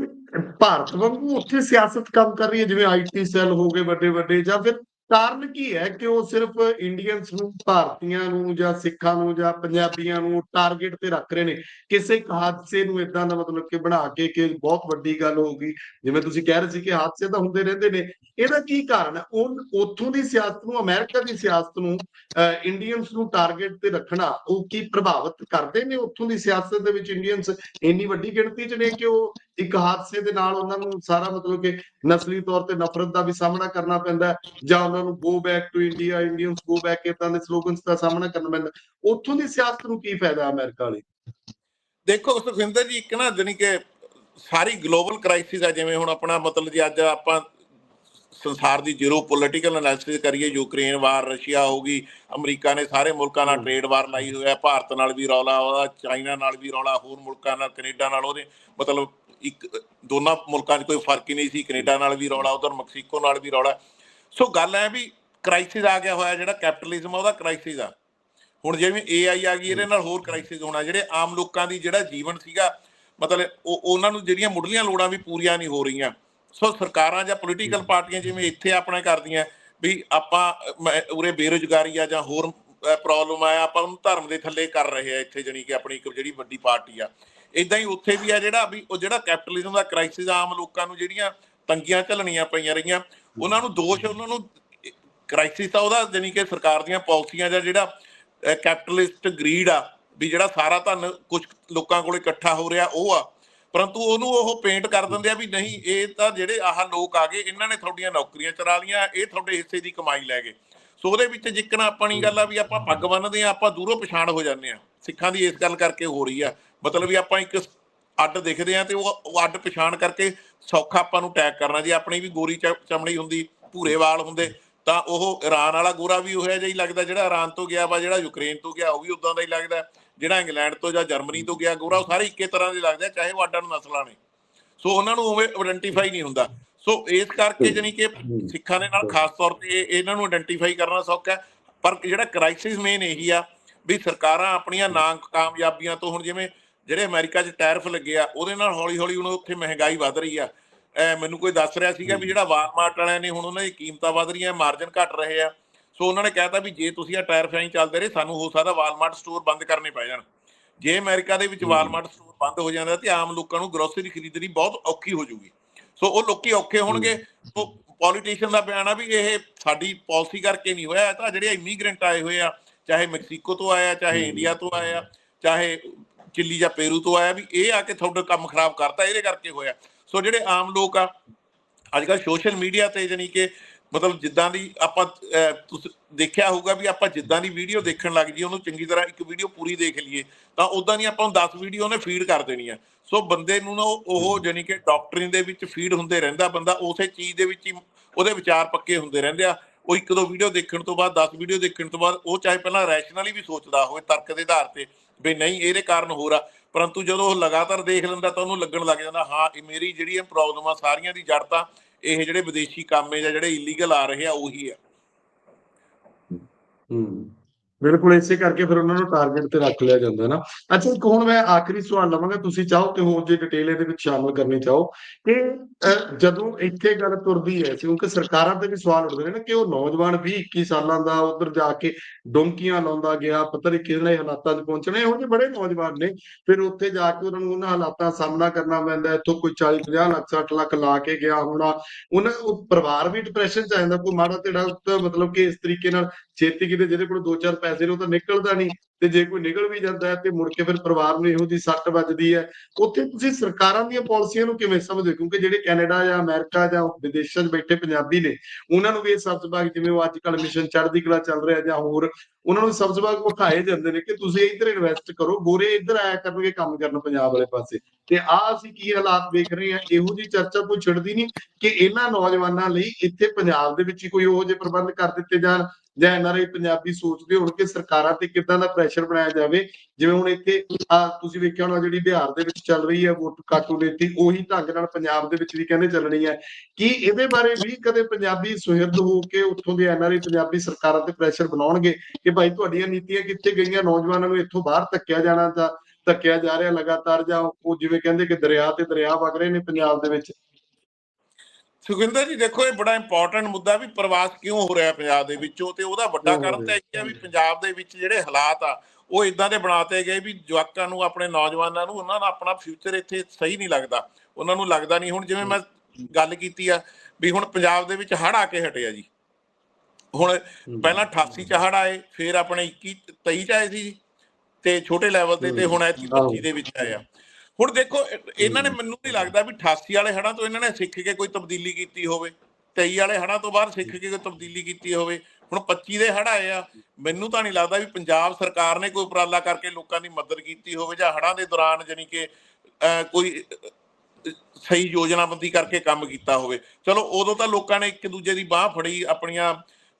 ਭਾਰਤ ਵਾਂਗੂ ਉੱਥੇ ਸਿਆਸਤ ਕੰਮ ਕਰ ਰਹੀ ਹੈ, ਜਿਵੇਂ ਆਈਟੀ ਸੈੱਲ ਹੋ ਗਏ ਵੱਡੇ ਵੱਡੇ ਜਾਂ ਫਿਰ ਕਾਰਨ ਕੀ ਹੈ ਕਿ ਉਹ ਸਿਰਫ ਇੰਡੀਅਨਸ ਨੂੰ, ਭਾਰਤੀਆਂ ਨੂੰ ਜਾਂ ਸਿੱਖਾਂ ਨੂੰ ਜਾਂ ਪੰਜਾਬੀਆਂ ਨੂੰ ਟਾਰਗੇਟ ਤੇ ਰੱਖ ਰਹੇ ਨੇ? ਕਿਸੇ ਇੱਕ ਹਾਦਸੇ ਨੂੰ ਇਦਾਂ ਦਾ ਮਤਲਬ ਕਿ ਬਣਾ ਕੇ ਕਿ ਬਹੁਤ ਵੱਡੀ ਗੱਲ ਹੋਊਗੀ। ਜਿਵੇਂ ਤੁਸੀਂ ਕਹਿ ਰਹੇ ਸੀ ਕਿ ਹਾਦਸੇ ਤਾਂ ਹੁੰਦੇ ਰਹਿੰਦੇ ਨੇ। ਇਹਦਾ ਕੀ ਕਾਰਨ ਹੈ? ਉਹ ਉੱਥੋਂ ਦੀ ਸਿਆਸਤ ਨੂੰ, ਅਮਰੀਕਾ ਦੀ ਸਿਆਸਤ ਨੂੰ ਇੰਡੀਅਨਸ ਨੂੰ ਟਾਰਗੇਟ ਤੇ ਰੱਖਣਾ, ਉਹ ਕੀ ਪ੍ਰਭਾਵਿਤ ਕਰਦੇ ਨੇ ਉੱਥੋਂ ਦੀ ਸਿਆਸਤ ਦੇ ਵਿੱਚ ਇੰਡੀਅਨਸ ਇੰਨੀ ਵੱਡੀ ਗਿਣਤੀ 'ਚ ਨੇ ਕਿ ਉਹ ਇੱਕ ਹਾਦਸੇ ਦੇ ਨਾਲ ਉਹਨਾਂ ਨੂੰ ਸਾਰਾ ਮਤਲਬ ਕਿ ਨਸਲੀ ਤੌਰ ਤੇ ਨਫ਼ਰਤ ਦਾ ਵੀ ਸਾਹਮਣਾ ਕਰਨਾ ਪੈਂਦਾ ਜਾਂ ਉਹਨਾਂ ਨੂੰ go back to India Indians go back ਇਦਾਂ ਦੇ ਸਲੋਗਨਸ ਦਾ ਸਾਹਮਣਾ ਕਰਨਾ ਪੈਂਦਾ ਉੱਥੋਂ ਦੀ ਸਿਆਸਤ ਨੂੰ ਕੀ ਫਾਇਦਾ ਅਮਰੀਕਾ ਲਈ ਦੇਖੋ ਸੁਖਵਿੰਦਰ ਜੀ ਇੱਕ ਨਾ ਜਾਣੀ ਕਿ ਸਾਰੀ ਗਲੋਬਲ ਕ੍ਰਾਈਸਿਸ ਆ ਜਿਵੇਂ ਹੁਣ ਆਪਣਾ ਮਤਲਬ ਜੀ ਅੱਜ ਆਪਾਂ ਸੰਸਾਰ ਦੀ ਜ਼ੀਰੋ ਪੋਲਿਟੀਕਲ ਐਨਾਲਿਸਿਸ ਕਰੀਏ ਯੂਕਰੇਨ ਵਾਰ ਰਸ਼ੀਆ ਹੋ ਗਈ ਅਮਰੀਕਾ ਨੇ ਸਾਰੇ ਮੁਲਕਾਂ ਨਾਲ ਟ੍ਰੇਡ ਵਾਰ ਲਾਈ ਹੋਇਆ ਭਾਰਤ ਨਾਲ ਵੀ ਰੌਲਾ ਉਹਦਾ ਚਾਈਨਾ ਨਾਲ ਵੀ ਰੌਲਾ ਹੋਰ ਮੁਲਕਾਂ ਨਾਲ ਕੈਨੇਡਾ ਨਾਲ ਉਹਦੇ ਮਤਲਬ ਇੱਕ ਦੋਨਾਂ ਮੁਲਕਾਂ 'ਚ ਕੋਈ ਫ਼ਰਕ ਹੀ ਨਹੀਂ ਸੀ ਕੈਨੇਡਾ ਨਾਲ ਵੀ ਰੌਲਾ ਉਧਰ ਮੈਕਸੀਕੋ ਨਾਲ ਵੀ ਰੌਲਾ। ਸੋ ਗੱਲ ਹੈ ਵੀ ਕ੍ਰਾਈਸਿਸ ਆ ਗਿਆ ਹੋਇਆ ਜਿਹੜਾ ਕੈਪੀਟਲਿਜ਼ਮ ਆ ਉਹਦਾ ਕ੍ਰਾਈਸਿਸ ਆ। ਹੁਣ ਜਿਵੇਂ AI ਆ ਗਈ ਇਹਦੇ ਨਾਲ ਹੋਰ ਕ੍ਰਾਈਸਿਸ ਹੋਣਾ ਜਿਹੜੇ ਆਮ ਲੋਕਾਂ ਦੀ ਜਿਹੜਾ ਜੀਵਨ ਸੀਗਾ ਮਤਲਬ ਉਹ ਉਹਨਾਂ ਨੂੰ ਜਿਹੜੀਆਂ ਮੁੱਢਲੀਆਂ ਲੋੜਾਂ ਵੀ ਪੂਰੀਆਂ ਨਹੀਂ ਹੋ ਰਹੀਆਂ। ਸੋ ਸਰਕਾਰਾਂ ਜਾਂ ਪੋਲੀਟੀਕਲ ਪਾਰਟੀਆਂ ਜਿਵੇਂ ਇੱਥੇ ਆਪਣੇ ਕਰਦੀਆਂ ਵੀ ਆਪਾਂ ਉਰੇ ਬੇਰੁਜ਼ਗਾਰੀ ਆ ਜਾਂ ਹੋਰ ਪ੍ਰੋਬਲਮ ਆ ਆਪਾਂ ਉਹਨੂੰ ਧਰਮ ਦੇ ਥੱਲੇ ਕਰ ਰਹੇ ਆ ਇੱਥੇ ਜਾਣੀ ਕਿ ਆਪਣੀ ਇੱਕ ਜਿਹੜੀ ਵੱਡੀ ਪਾਰਟੀ ਆ। ਇਦਾਂ ਹੀ ਉੱਥੇ ਵੀ ਆ ਜਿਹੜਾ ਵੀ ਉਹ ਜਿਹੜਾ ਕੈਪੀਟਲਿਜ਼ਮ ਦਾ ਕ੍ਰਾਈਸਿਸ ਆਮ ਲੋਕਾਂ ਨੂੰ ਜਿਹੜੀਆਂ ਤੰਗੀਆਂ ਝੱਲਣੀਆਂ ਪਈਆਂ ਰਹੀਆਂ, ਉਹਨਾਂ ਨੂੰ ਦੋਸ਼, ਉਹਨਾਂ ਨੂੰ ਕ੍ਰਾਈਸਿਸ ਤਾਂ ਉਹਦਾ ਜਾਣੀ ਕਿ ਸਰਕਾਰ ਦੀਆਂ ਪਾਲਿਸੀਆਂ ਜਾਂ ਜਿਹੜਾ ਕੈਪੀਟਲਿਸਟ ਗਰੀਡ ਆ, ਵੀ ਜਿਹੜਾ ਸਾਰਾ ਧਨ ਕੁਝ ਲੋਕਾਂ ਕੋਲ ਇਕੱਠਾ ਹੋ ਰਿਹਾ ਉਹ ਆ। ਪਰੰਤੂ ਉਹਨੂੰ ਉਹ ਪੇਂਟ ਕਰ ਦਿੰਦੇ ਆ ਵੀ ਨਹੀਂ, ਇਹ ਤਾਂ ਜਿਹੜੇ ਆਹ ਲੋਕ ਆ ਗਏ, ਇਹਨਾਂ ਨੇ ਤੁਹਾਡੀਆਂ ਨੌਕਰੀਆਂ ਚਰਾ ਲੀਆਂ ਇਹ ਤੁਹਾਡੇ ਹਿੱਸੇ ਦੀ ਕਮਾਈ ਲੈ ਗਏ। ਸੋ ਉਹਦੇ ਵਿੱਚ ਜਿੱਕਣਾ ਆਪਣੀ ਗੱਲ ਆ ਵੀ ਆਪਾਂ ਪੱਗ ਬੰਨਦੇ ਆ, ਆਪਾਂ ਦੂਰੋਂ ਪਛਾਣ ਹੋ ਜਾਂਦੇ ਆ। ਸਿੱਖਾਂ ਦੀ ਇਸ ਗੱਲ ਕਰਕੇ ਹੋ ਰਹੀ ਆ ਮਤਲਬ ਵੀ ਆਪਾਂ ਇੱਕ ਅੱਡ ਦਿਖਦੇ ਆ ਤੇ ਉਹ ਅੱਡ ਪਛਾਣ ਕਰਕੇ ਸੌਖਾ ਆਪਾਂ ਨੂੰ ਟੈਗ ਕਰਨਾ। ਜੇ ਆਪਣੀ ਵੀ ਗੋਰੀ ਚਮੜੀ ਹੁੰਦੀ ਭੂਰੇ ਵਾਲ ਹੁੰਦੇ ਤਾਂ ਉਹ ਇਰਾਨ ਵਾਲਾ ਗੋਰਾ ਵੀ ਉਹੋ ਜਿਹਾ ਹੀ ਲੱਗਦਾ ਜਿਹੜਾ ਇਰਾਨ ਤੋਂ ਗਿਆ ਵਾ ਜਿਹੜਾ ਯੂਕਰੇਨ ਤੋਂ ਗਿਆ ਉਹ ਵੀ ਉਦਾਂ ਦਾ ਹੀ ਲੱਗਦਾ। ਜਿਹੜਾ ਇੰਗਲੈਂਡ ਤੋਂ ਜਾਂ ਜਰਮਨੀ ਤੋਂ ਗਿਆ ਗੋਰਾ ਉਹ ਸਾਰੇ ਇੱਕੇ ਤਰ੍ਹਾਂ ਦੇ ਲੱਗਦੇ ਆ ਚਾਹੇ ਉਹ ਅੱਡ ਅੱਡ ਨਸਲਾਂ ਨੇ। ਸੋ ਉਹਨਾਂ ਨੂੰ ਉਵੇਂ ਆਇਡੈਂਟੀਫਾਈ ਨਹੀਂ ਹੁੰਦਾ। ਸੋ ਇਸ ਕਰਕੇ ਜਾਨੀ ਕਿ ਸਿੱਖਾਂ ਦੇ ਨਾਲ ਖਾਸ ਤੌਰ ਤੇ ਇਹ- ਇਹਨਾਂ ਨੂੰ ਆਇਡੈਂਟੀਫਾਈ ਕਰਨਾ ਸੌਖਾ ਹੈ। ਪਰ ਜਿਹੜਾ ਕ੍ਰਾਈਸਿਸ ਮੇਨ ਇਹੀ ਆ ਵੀ ਸਰਕਾਰਾਂ ਆਪਣੀਆਂ ਨਾ ਕਾਮਯਾਬੀਆਂ ਤੋਂ ਹੁਣ ਜਿਵੇਂ ਜਿਹੜੇ ਅਮਰੀਕਾ 'ਚ ਟੈਰਿਫ ਲੱਗੇ ਆ ਉਹਦੇ ਨਾਲ ਹੌਲੀ ਹੌਲੀ ਹੁਣ ਉੱਥੇ ਮਹਿੰਗਾਈ ਵੱਧ ਰਹੀ ਆ। ਐ ਮੈਨੂੰ ਕੋਈ ਦੱਸ ਰਿਹਾ ਸੀਗਾ ਵੀ ਜਿਹੜਾ ਵਾਲਮਾਰਟ ਵਾਲਿਆਂ ਨੇ ਹੁਣ ਉਹਨਾਂ ਦੀ ਕੀਮਤਾਂ ਵੱਧ ਰਹੀਆਂ ਮਾਰਜਨ ਘਟ ਰਹੇ ਆ। ਸੋ ਉਹਨਾਂ ਨੇ ਕਹਿਤਾ ਵੀ ਜੇ ਤੁਸੀਂ ਆ ਟੈਰਿਫ ਐਂ ਚੱਲਦੇ ਰਹੇ ਸਾਨੂੰ ਹੋ ਸਕਦਾ ਵਾਲਮਾਰਟ ਸਟੋਰ ਬੰਦ ਕਰਨੇ ਪੈ ਜਾਣ। ਜੇ ਅਮਰੀਕਾ ਦੇ ਵਿੱਚ ਵਾਲਮਾਰਟ ਸਟੋਰ ਬੰਦ ਹੋ ਜਾਂਦਾ ਤੇ ਆਮ ਲੋਕਾਂ ਨੂੰ ਗਰੋਸਰੀ ਖਰੀਦਣੀ ਬਹੁਤ ਔਖੀ ਹੋ ਜਾਊਗੀ। ਸੋ ਉਹ ਲੋਕੀ ਔਖੇ ਹੋਣਗੇ। ਸੋ ਪੋਲੀਟੀਸ਼ੀਅਨ ਦਾ ਬਿਆਨ ਆ ਵੀ ਇਹ ਸਾਡੀ ਪਾਲਿਸੀ ਕਰਕੇ ਨਹੀਂ ਹੋਇਆ। ਇਹ ਤਾਂ ਜਿਹੜੇ ਇਮੀਗ੍ਰੈਂਟ ਆਏ ਹੋਏ ਆ ਚਾਹੇ ਮੈਕਸੀਕੋ ਤੋਂ ਆਇਆ ਚਾਹੇ ਇੰਡੀਆ ਤੋਂ ਆਇਆ ਚਾਹੇ ਚਿੱਲੀ ਜਾਂ ਪੇਰੂ ਤੋਂ ਆਇਆ ਵੀ ਇਹ ਆ ਕੇ ਤੁਹਾਡਾ ਕੰਮ ਖਰਾਬ ਕਰਤਾ ਇਹਦੇ ਕਰਕੇ ਹੋਇਆ। ਸੋ ਜਿਹੜੇ ਆਮ ਲੋਕ ਆ ਅੱਜ ਕੱਲ ਸੋਸ਼ਲ ਮੀਡੀਆ ਤੇ ਜਾਨੀ ਕਿ ਮਤਲਬ ਜਿੱਦਾਂ ਦੀ ਆਪਾਂ ਤੁਸੀਂ ਦੇਖਿਆ ਹੋਊਗਾ ਵੀ ਆਪਾਂ ਜਿੱਦਾਂ ਦੀ ਵੀਡੀਓ ਦੇਖਣ ਲੱਗ ਜੀ ਉਹਨੂੰ ਚੰਗੀ ਤਰ੍ਹਾਂ ਇੱਕ ਵੀਡੀਓ ਪੂਰੀ ਦੇਖ ਲਈਏ ਤਾਂ ਉਦਾਂ ਦੀ ਆਪਾਂ ਨੂੰ 10 ਵੀਡੀਓ ਉਹਨੇ ਫੀਡ ਕਰ ਦੇਣੀ ਆ। ਸੋ ਬੰਦੇ ਨੂੰ ਨਾ ਉਹ- ਜਾਨੀ ਕਿ ਡਾਕਟਰਿਨ ਦੇ ਵਿੱਚ ਫੀਡ ਹੁੰਦੇ ਰਹਿੰਦਾ ਬੰਦਾ ਉਸੇ ਚੀਜ਼ ਦੇ ਵਿੱਚ ਹੀ ਉਹਦੇ ਵਿਚਾਰ ਪੱਕੇ ਹੁੰਦੇ ਰਹਿੰਦੇ ਆ। ਉਹ ਇੱਕ ਦੋ ਵੀਡੀਓ ਦੇਖਣ ਤੋਂ ਬਾਅਦ 10 ਵੀਡੀਓ ਦੇਖਣ ਤੋਂ ਬਾਅਦ ਉਹ ਚਾਹੇ ਪਹਿਲਾਂ ਰੈਸ਼ਨਲੀ ਵੀ ਸੋਚਦਾ ਹੋਵੇ ਤਰਕ ਦੇ ਆਧਾਰ ਤੇ। ਵੀ ਨਹੀਂ, ਇਹਦੇ ਕਾਰਨ ਹੋ ਰਾ ਪਰੰਤੂ ਜਦੋਂ ਉਹ ਲਗਾਤਾਰ ਦੇਖ ਲੈਂਦਾ ਤਾਂ ਉਹਨੂੰ ਲੱਗਣ ਲੱਗ ਜਾਂਦਾ, ਹਾਂ, ਇਹ ਮੇਰੀ ਜਿਹੜੀ ਇਹ ਪ੍ਰੋਬਲਮ ਆ, ਸਾਰੀਆਂ ਦੀ ਜੜ ਤਾਂ ਇਹ ਜਿਹੜੇ ਵਿਦੇਸ਼ੀ ਕੰਮ ਜਾਂ ਜਿਹੜੇ ਇਲੀਗਲ ਆ ਰਹੇ ਆ, ਉਹੀ ਆ। ਹੂੰ। ਬਿਲਕੁਲ ਇਸੇ ਕਰਕੇ ਫਿਰ ਉਹਨਾਂ ਨੂੰ ਟਾਰਗੇਟ ਤੇ ਰੱਖ ਲਿਆ ਜਾਂਦਾ ਨਾ। ਅੱਛਾ, ਇੱਕ ਹੁਣ ਮੈਂ ਆਖਰੀ ਸਵਾਲ ਲਵਾਂਗਾ, ਤੁਸੀਂ ਚਾਹੋ ਤੇ ਹੋਰ ਜੇ ਡਿਟੇਲ ਇਹਦੇ ਵਿੱਚ ਸ਼ਾਮਲ ਕਰਨੀ ਚਾਹੋ ਕਿ ਜਦੋਂ ਇੱਥੇ ਗੱਲ ਤੁਰਦੀ ਹੈ, ਕਿਉਂਕਿ ਸਰਕਾਰਾਂ ਤੇ ਵੀ ਸਵਾਲ ਉੱਠਦੇ ਨੇ ਨਾ ਕਿ ਉਹ ਨੌਜਵਾਨ 20 21 ਸਾਲਾਂ ਦਾ ਉਧਰ ਜਾ ਕੇ ਡੋਂਕੀਆਂ ਲਾਉਂਦਾ ਗਿਆ ਪਤਾ ਨਹੀਂ ਕਿਹੜੇ ਹਾਲਾਤਾਂ 'ਚ ਪਹੁੰਚਣੇ, ਇਹੋ ਜਿਹੇ ਬੜੇ ਨੌਜਵਾਨ ਨੇ। ਫਿਰ ਉੱਥੇ ਜਾ ਕੇ ਉਹਨਾਂ ਨੂੰ ਉਹਨਾਂ ਹਾਲਾਤਾਂ ਦਾ ਸਾਹਮਣਾ ਕਰਨਾ ਪੈਂਦਾ, ਇੱਥੋਂ ਕੋਈ 40 50 ਲੱਖ 60 ਲੱਖ ਲਾ ਕੇ ਗਿਆ ਹੋਣਾ। ਉਹਨਾਂ, ਉਹ ਪਰਿਵਾਰ ਵੀ ਡਿਪਰੈਸ਼ਨ 'ਚ ਆ ਜਾਂਦਾ, ਕੋਈ ਮਾੜਾ ਤੇੜਾ ਉੱਤੇ ਮਤਲਬ ਕਿ ਇਸ ਤਰੀਕੇ ਨਾਲ ਛੇਤੀ ਕਿਤੇ ਜਿਹਦੇ ਕੋਲ ਦੋ ਚਾਰ ਪੈਸੇ ਨੇ ਉਹ ਤਾਂ ਨਿਕਲਦਾ ਨਹੀਂ ਤੇ ਜੇ ਕੋਈ ਨਿਕਲ ਵੀ ਜਾਂਦਾ ਹੈ ਤੇ ਮੁੜ ਕੇ ਫਿਰ ਪਰਿਵਾਰ ਨੂੰ ਇਹੋ ਜੀ ਸੱਟ ਵੱਜਦੀ ਹੈ। ਉੱਥੇ ਤੁਸੀਂ ਸਰਕਾਰਾਂ ਦੀਆਂ ਪਾਲਿਸੀਆਂ ਨੂੰ ਕਿਵੇਂ ਸਮਝਦੇ? ਕਿਉਂਕਿ ਜਿਹੜੇ ਕੈਨੇਡਾ ਜਾਂ ਅਮਰੀਕਾ ਜਾਂ ਵਿਦੇਸ਼ਾਂ 'ਚ ਬੈਠੇ ਪੰਜਾਬੀ ਨੇ, ਉਹਨਾਂ ਨੂੰ ਵੀ ਇਹ ਸਬਜ਼ ਜਿਵੇਂ ਉਹ ਅੱਜ ਕੱਲ੍ਹ ਮਿਸ਼ਨ ਚੜ੍ਹਦੀ ਕਲਾ ਚੱਲ ਰਿਹਾ ਜਾਂ ਹੋਰ, ਉਹਨਾਂ ਨੂੰ ਸਬਜ਼ ਵਿਖਾਏ ਜਾਂਦੇ ਨੇ ਕਿ ਤੁਸੀਂ ਇੱਧਰ ਇਨਵੈਸਟ ਕਰੋ, ਗੋਰੇ ਇੱਧਰ ਆਇਆ ਕਰਨਗੇ ਕੰਮ ਕਰਨ ਪੰਜਾਬ ਵਾਲੇ ਪਾਸੇ। ਤੇ ਆ ਅਸੀਂ ਕੀ ਹਾਲਾਤ ਵੇਖ ਰਹੇ ਹਾਂ, ਇਹੋ ਜੀ ਚਰਚਾ ਕੋਈ ਛਿੜਦੀ ਨਹੀਂ ਕਿ ਇਹਨਾਂ ਨੌਜਵਾਨਾਂ ਲਈ ਇੱਥੇ ਪੰਜਾਬ ਦੇ ਵਿੱਚ ਹੀ ਕੋਈ ਉਹੋ ਜਿਹੇ ਪ੍ਰਬੰਧ ਕਰ ਦਿੱਤੇ ਜਾਣ। ਜਾਂ ਐਨਆਰਆਈ ਪੰਜਾਬੀ ਸੋਚਦੇ ਹੋਣ ਕਿ ਸਰਕਾਰਾਂ ਤੇ ਕਿੱਦਾਂ ਦਾ ਪ੍ਰੈਸ਼ਰ ਬਣਾਇਆ ਜਾਵੇ, ਜਿਵੇਂ ਹੁਣ ਇੱਥੇ, ਆ ਤੁਸੀਂ ਵੇਖਿਆ ਹੋਣਾ ਜਿਹੜੀ ਬਿਹਾਰ ਦੇ ਵਿੱਚ ਚੱਲ ਰਹੀ ਹੈ ਵੋਟ ਕਾਟੂ ਨੀਤੀ ਉਹੀ ਢੰਗ ਨਾਲ ਪੰਜਾਬ ਦੇ ਵਿੱਚ ਵੀ ਕਹਿੰਦੇ ਚੱਲਣੀ ਹੈ। ਕਿ ਇਹਦੇ ਬਾਰੇ ਵੀ ਕਦੇ ਪੰਜਾਬੀ ਸੁਹਿਰਦ ਹੋ ਕੇ ਉੱਥੋਂ ਦੇ ਐਨਆਰਆਈ ਪੰਜਾਬੀ ਸਰਕਾਰਾਂ ਤੇ ਪ੍ਰੈਸ਼ਰ ਬਣਾਉਣਗੇ ਕਿ ਭਾਈ ਤੁਹਾਡੀਆਂ ਨੀਤੀਆਂ ਕਿੱਥੇ ਗਈਆਂ, ਨੌਜਵਾਨਾਂ ਨੂੰ ਇੱਥੋਂ ਬਾਹਰ ਧੱਕਿਆ ਜਾਣਾ ਤਾਂ ਧੱਕਿਆ ਜਾ ਰਿਹਾ ਲਗਾਤਾਰ ਜਾਂ ਉਹ ਜਿਵੇਂ ਕਹਿੰਦੇ ਕਿ ਦਰਿਆ ਤੇ ਦਰਿਆ ਵਗ ਰਹੇ ਨੇ ਪੰਜਾਬ ਦੇ ਵਿੱਚ ਸੁਖਿੰਦਰ ਜੀ ਦੇਖੋ ਇਹ ਬੜਾ ਇੰਪੋਰਟੈਂਟ ਮੁੱਦਾ ਵੀ ਪ੍ਰਵਾਸ ਕਿਉਂ ਹੋ ਰਿਹਾ ਪੰਜਾਬ ਦੇ ਵਿੱਚੋਂ ਤੇ ਉਹਦਾ ਵੱਡਾ ਕਾਰਨ ਤਾਂ? ਇਹ ਹੈ ਵੀ ਪੰਜਾਬ ਦੇ ਵਿੱਚ ਜਿਹੜੇ ਹਾਲਾਤ ਆ ਉਹ ਇਦਾਂ ਦੇ ਬਣਾਤੇ ਗਏ ਵੀ ਜਵਾਕਾਂ ਨੂੰ ਆਪਣੇ ਨੌਜਵਾਨਾਂ ਨੂੰ ਉਹਨਾਂ ਦਾ ਆਪਣਾ ਫਿਊਚਰ ਇੱਥੇ ਸਹੀ ਨਹੀਂ ਲੱਗਦਾ। ਉਹਨਾਂ ਨੂੰ ਲੱਗਦਾ ਨਹੀਂ। ਹੁਣ ਜਿਵੇਂ ਮੈਂ ਗੱਲ ਕੀਤੀ ਆ ਵੀ ਹੁਣ ਪੰਜਾਬ ਦੇ ਵਿੱਚ ਹੜ ਆ ਕੇ ਹਟਿਆ ਜੀ। ਹੁਣ ਪਹਿਲਾਂ 88 ਚ ਹੜ ਆਏ ਫਿਰ ਆਪਣੇ 21 23 ਚ ਆਏ ਸੀ ਤੇ ਛੋਟੇ ਲੈਵਲ ਤੇ ਤੇ ਹੁਣ ਐਤਕੀ 25 ਦੇ ਵਿੱਚ ਆਏ ਆ। ਹੁਣ ਦੇਖੋ ਇਹ- ਇਹਨਾਂ ਨੇ ਮੈਨੂੰ ਨਹੀਂ ਲੱਗਦਾ ਵੀ 88 ਵਾਲੇ ਹੜਾਂ ਤੋਂ ਇਹਨਾਂ ਨੇ ਸਿੱਖ ਕੇ ਕੋਈ ਤਬਦੀਲੀ ਕੀਤੀ ਹੋਵੇ। 23 ਵਾਲੇ ਹੜਾਂ ਤੋਂ ਬਾਅਦ ਸਿੱਖ ਕੇ ਕੋਈ ਤਬਦੀਲੀ ਕੀਤੀ ਹੋਵੇ। ਹੁਣ 25 ਦੇ ਹੜ ਆਏ ਆ ਮੈਨੂੰ ਤਾਂ ਨਹੀਂ ਲੱਗਦਾ ਵੀ ਪੰਜਾਬ ਸਰਕਾਰ ਨੇ ਕੋਈ ਉਪਰਾਲਾ ਕਰਕੇ ਲੋਕਾਂ ਦੀ ਮਦਦ ਕੀਤੀ ਹੋਵੇ ਜਾਂ ਹੜਾਂ ਦੇ ਦੌਰਾਨ ਜਾਨੀ ਕਿ ਕੋਈ ਸਹੀ ਯੋਜਨਾਬੰਦੀ ਕਰਕੇ ਕੰਮ ਕੀਤਾ ਹੋਵੇ। ਚਲੋ ਉਦੋਂ ਤਾਂ ਲੋਕਾਂ ਨੇ ਇੱਕ ਦੂਜੇ ਦੀ ਬਾਹ ਫੜੀ ਆਪਣੀਆਂ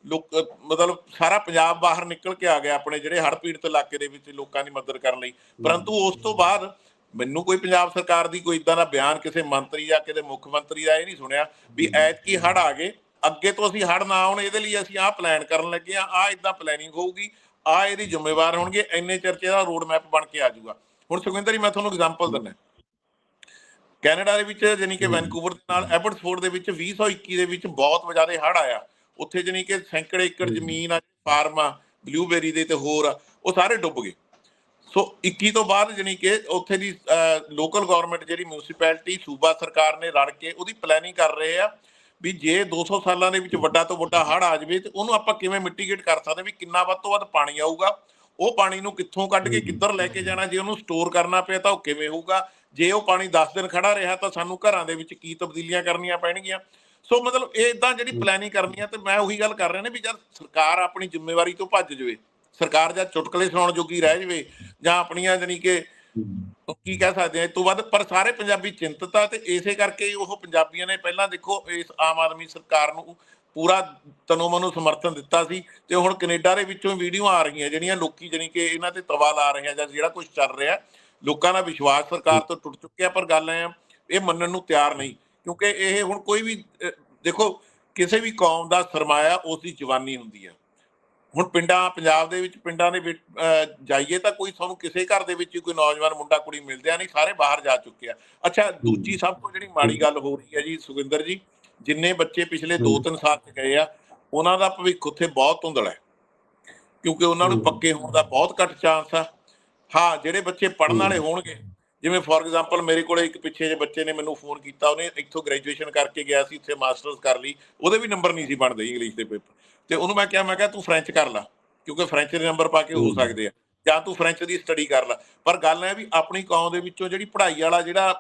ਲੋਕ ਮਤਲਬ ਸਾਰਾ ਪੰਜਾਬ ਬਾਹਰ ਨਿਕਲ ਕੇ ਆ ਗਿਆ ਆਪਣੇ ਜਿਹੜੇ ਹੜ੍ਹ ਪੀੜਤ ਇਲਾਕੇ ਦੇ ਵਿੱਚ ਲੋਕਾਂ ਦੀ ਮਦਦ ਕਰਨ ਲਈ। ਪਰੰਤੂ ਉਸ ਤੋਂ ਬਾਅਦ ਮੈਨੂੰ ਕੋਈ ਪੰਜਾਬ ਸਰਕਾਰ ਦੀ ਕੋਈ ਇਦਾਂ ਦਾ ਬਿਆਨ ਕਿਸੇ ਮੰਤਰੀ ਜਾਂ ਕਿਸੇ ਮੁੱਖ ਮੰਤਰੀ ਦਾ ਇਹ ਨਹੀਂ ਸੁਣਿਆ ਵੀ ਐਤਕੀ ਹੜ ਆ ਗਏ। ਅੱਗੇ ਤੋਂ ਅਸੀਂ ਹੜ ਨਾ ਆਉਣ ਇਹਦੇ ਲਈ ਅਸੀਂ ਆਹ ਪਲਾਨ ਕਰਨ ਲੱਗੇ ਆ ਆ ਇਦਾਂ ਪਲੈਨਿੰਗ ਹੋਊਗੀ ਆ ਇਹਦੀ ਜ਼ਿੰਮੇਵਾਰ ਹੋਣਗੇ। ਇੰਨੇ ਚਰਚੇ ਦਾ ਰੋਡ ਮੈਪ ਬਣ ਕੇ ਆ ਜਾਊਗਾ। ਹੁਣ ਸੁਖਵਿੰਦਰ ਜੀ ਮੈਂ ਤੁਹਾਨੂੰ ਐਗਜ਼ਾਮਪਲ ਦਿੰਦਾ। ਕੈਨੇਡਾ ਦੇ ਵਿੱਚ ਜਾਨੀ ਕਿ। ਵੈਨਕੂਵਰ ਦੇ ਨਾਲ ਐਬਟਸਫੋਰਡ ਦੇ ਵਿੱਚ 2021 ਦੇ ਵਿੱਚ ਬਹੁਤ ਜ਼ਿਆਦਾ ਹੜ ਆਇਆ। ਉੱਥੇ ਜਾਨੀ ਕਿ ਸੈਂਕੜੇ ਏਕੜ। ਜ਼ਮੀਨ ਆ ਫਾਰਮ ਆ ਬਲੂਬੇਰੀ ਦੇ ਤੇ ਹੋਰ ਆ ਉਹ ਸਾਰੇ ਡੁੱਬ ਗਏ। ਸੋ 21 ਤੋਂ ਬਾਅਦ ਜਾਨੀ ਕਿ ਉੱਥੇ ਦੀ ਲੋਕਲ ਗਵਰਨਮੈਂਟ ਜਿਹੜੀ ਮਿਊਨਿਸਪੈਲਿਟੀ ਸੂਬਾ ਸਰਕਾਰ ਨੇ ਰਲ ਕੇ ਉਹਦੀ ਪਲੈਨਿੰਗ ਕਰ ਰਹੇ ਆ ਵੀ ਜੇ 200 ਸਾਲਾਂ ਦੇ ਵਿੱਚ ਵੱਡਾ ਤੋਂ ਵੱਡਾ ਹੜ ਆ ਜਾਵੇ ਤੇ ਉਹਨੂੰ ਆਪਾਂ ਕਿਵੇਂ ਮਿਟੀਗੇਟ ਕਰ ਸਕਦੇ ਵੀ ਕਿੰਨਾ ਵੱਧ ਤੋਂ ਵੱਧ ਪਾਣੀ ਆਊਗਾ ਉਹ ਪਾਣੀ ਨੂੰ ਕਿੱਥੋਂ ਕੱਢ ਕੇ। ਕਿੱਧਰ ਲੈ ਕੇ ਜਾਣਾ ਜੇ ਉਹਨੂੰ ਸਟੋਰ ਕਰਨਾ ਪਿਆ ਤਾਂ ਉਹ ਕਿਵੇਂ ਹੋਊਗਾ ਜੇ ਉਹ ਪਾਣੀ 10 ਦਿਨ ਖੜਾ ਰਿਹਾ ਤਾਂ ਸਾਨੂੰ ਘਰਾਂ ਦੇ ਵਿੱਚ ਕੀ ਤਬਦੀਲੀਆਂ ਕਰਨੀਆਂ ਪੈਣਗੀਆਂ ਸੋ ਮਤਲਬ ਇਹ ਇਦਾਂ ਜਿਹੜੀ। ਪਲੈਨਿੰਗ ਕਰਨੀ ਆ ਤੇ ਮੈਂ ਉਹੀ ਗੱਲ ਕਰ ਰਿਹਾ ਨੇ ਵੀ ਜਦ ਸਰਕਾਰ ਆਪਣੀ ਜ਼ਿੰਮੇਵਾਰੀ ਤੋਂ ਭੱਜ ਜਾਵੇ ਸਰਕਾਰ ਜਾਂ ਚੁਟਕਲੇ ਸੁਣਾਉਣ ਜੋਗੀ ਰਹਿ ਜਾਵੇ ਜਾਂ ਆਪਣੀਆਂ ਜਾਨੀ ਕਿ ਕੀ ਕਹਿ ਸਕਦੇ ਆ ਇਸ ਤੋਂ ਵੱਧ ਪਰ ਸਾਰੇ ਪੰਜਾਬੀ ਚਿੰਤਤ ਆ ਤੇ ਇਸੇ ਕਰਕੇ ਉਹ ਪੰਜਾਬੀਆਂ ਨੇ ਪਹਿਲਾਂ ਦੇਖੋ ਇਸ ਆਮ ਆਦਮੀ ਸਰਕਾਰ ਨੂੰ ਪੂਰਾ ਤਨੋ ਮਨੋ ਸਮਰਥਨ ਦਿੱਤਾ ਸੀ ਤੇ ਹੁਣ ਕੈਨੇਡਾ ਦੇ ਵਿੱਚੋਂ ਵੀਡੀਓ ਆ ਰਹੀਆਂ ਜਿਹੜੀਆਂ ਲੋਕੀ ਜਾਨੀ ਕਿ ਇਹਨਾਂ ਤੇ ਤਵਾ ਲਾ ਰਹੇ ਆ ਜਾਂ ਜਿਹੜਾ ਕੁਝ ਚੱਲ ਰਿਹਾ ਲੋਕਾਂ ਦਾ ਵਿਸ਼ਵਾਸ ਸਰਕਾਰ ਤੋਂ ਟੁੱਟ ਚੁੱਕਿਆ ਪਰ ਗੱਲ ਐ ਇਹ ਮੰਨਣ ਨੂੰ ਤਿਆਰ ਨਹੀਂ ਕਿਉਂਕਿ ਇਹ ਹੁਣ ਕੋਈ ਵੀ ਦੇਖੋ ਕਿਸੇ ਵੀ ਕੌਮ ਦਾ ਸਰਮਾਇਆ ਉਸ ਦੀ ਜਵਾਨੀ ਹੁੰਦੀ ਹੈ ਹੁਣ ਪਿੰਡਾਂ ਪੰਜਾਬ ਦੇ ਵਿੱਚ ਪਿੰਡਾਂ ਦੇ ਵਿੱਚ ਜਾਈਏ ਤਾਂ ਕੋਈ ਤੁਹਾਨੂੰ ਕਿਸੇ ਘਰ ਦੇ ਵਿੱਚ ਕੋਈ ਨੌਜਵਾਨ ਮੁੰਡਾ ਕੁੜੀ ਮਿਲਦੇ ਆ ਨਹੀਂ ਸਾਰੇ ਬਾਹਰ ਜਾ ਚੁੱਕੇ ਆ। ਅੱਛਾ ਦੂਜੀ ਸਭ ਤੋਂ ਜਿਹੜੀ ਮਾੜੀ ਗੱਲ ਹੋ ਰਹੀ ਹੈ ਜੀ ਸੁਖਿੰਦਰ ਜੀ ਜਿੰਨੇ ਬੱਚੇ ਪਿਛਲੇ 2-3 ਸਾਲ ਚ ਗਏ ਆ ਉਹਨਾਂ ਦਾ ਭਵਿੱਖ ਉੱਥੇ ਬਹੁਤ ਧੁੰਦਲਾ ਹੈ। ਕਿਉਂਕਿ ਉਹਨਾਂ ਨੂੰ। ਪੱਕੇ ਹੋਣ ਦਾ ਬਹੁਤ ਘੱਟ ਚਾਂਸ ਆ। ਹਾਂ ਜਿਹੜੇ ਬੱਚੇ ਪੜਨ ਵਾਲੇ ਹੋਣਗੇ ਜਿਵੇਂ ਫੋਰ ਐਗਜ਼ਾਮਪਲ ਮੇਰੇ ਕੋਲੇ ਇੱਕ ਪਿੱਛੇ ਜੇ ਬੱਚੇ ਨੇ ਮੈਨੂੰ ਫੋਨ ਕੀਤਾ ਉਹਨੇ ਇੱਥੋਂ ਗ੍ਰੈਜੂਏਸ਼ਨ ਕਰਕੇ ਗਿਆ ਸੀ ਇੱਥੇ ਮਾਸਟਰਸ ਕਰ ਲਈ ਉਹਦੇ ਵੀ ਨੰਬਰ ਨਹੀਂ ਸੀ ਬਣਦੇ ਇੰਗਲਿਸ਼ ਦੇ ਪੇਪਰ ਤੇ ਉਹਨੂੰ ਮੈਂ ਕਿਹਾ ਮੈਂ ਕਿਹਾ ਤੂੰ ਫ੍ਰੈਂਚ ਕਰ ਲੈ ਕਿਉਂਕਿ ਫ੍ਰੈਂਚ ਦੇ ਨੰਬਰ ਪਾ ਕੇ ਹੋ। ਸਕਦੇ ਆ ਜਾਂ ਤੂੰ ਫ੍ਰੈਂਚ ਦੀ ਸਟੱਡੀ ਕਰ ਲੈ ਪਰ ਗੱਲ ਹੈ ਵੀ ਆਪਣੀ ਕੌਮ ਦੇ ਵਿੱਚੋਂ ਜਿਹੜੀ ਪੜ੍ਹਾਈ ਵਾਲਾ ਜਿਹੜਾ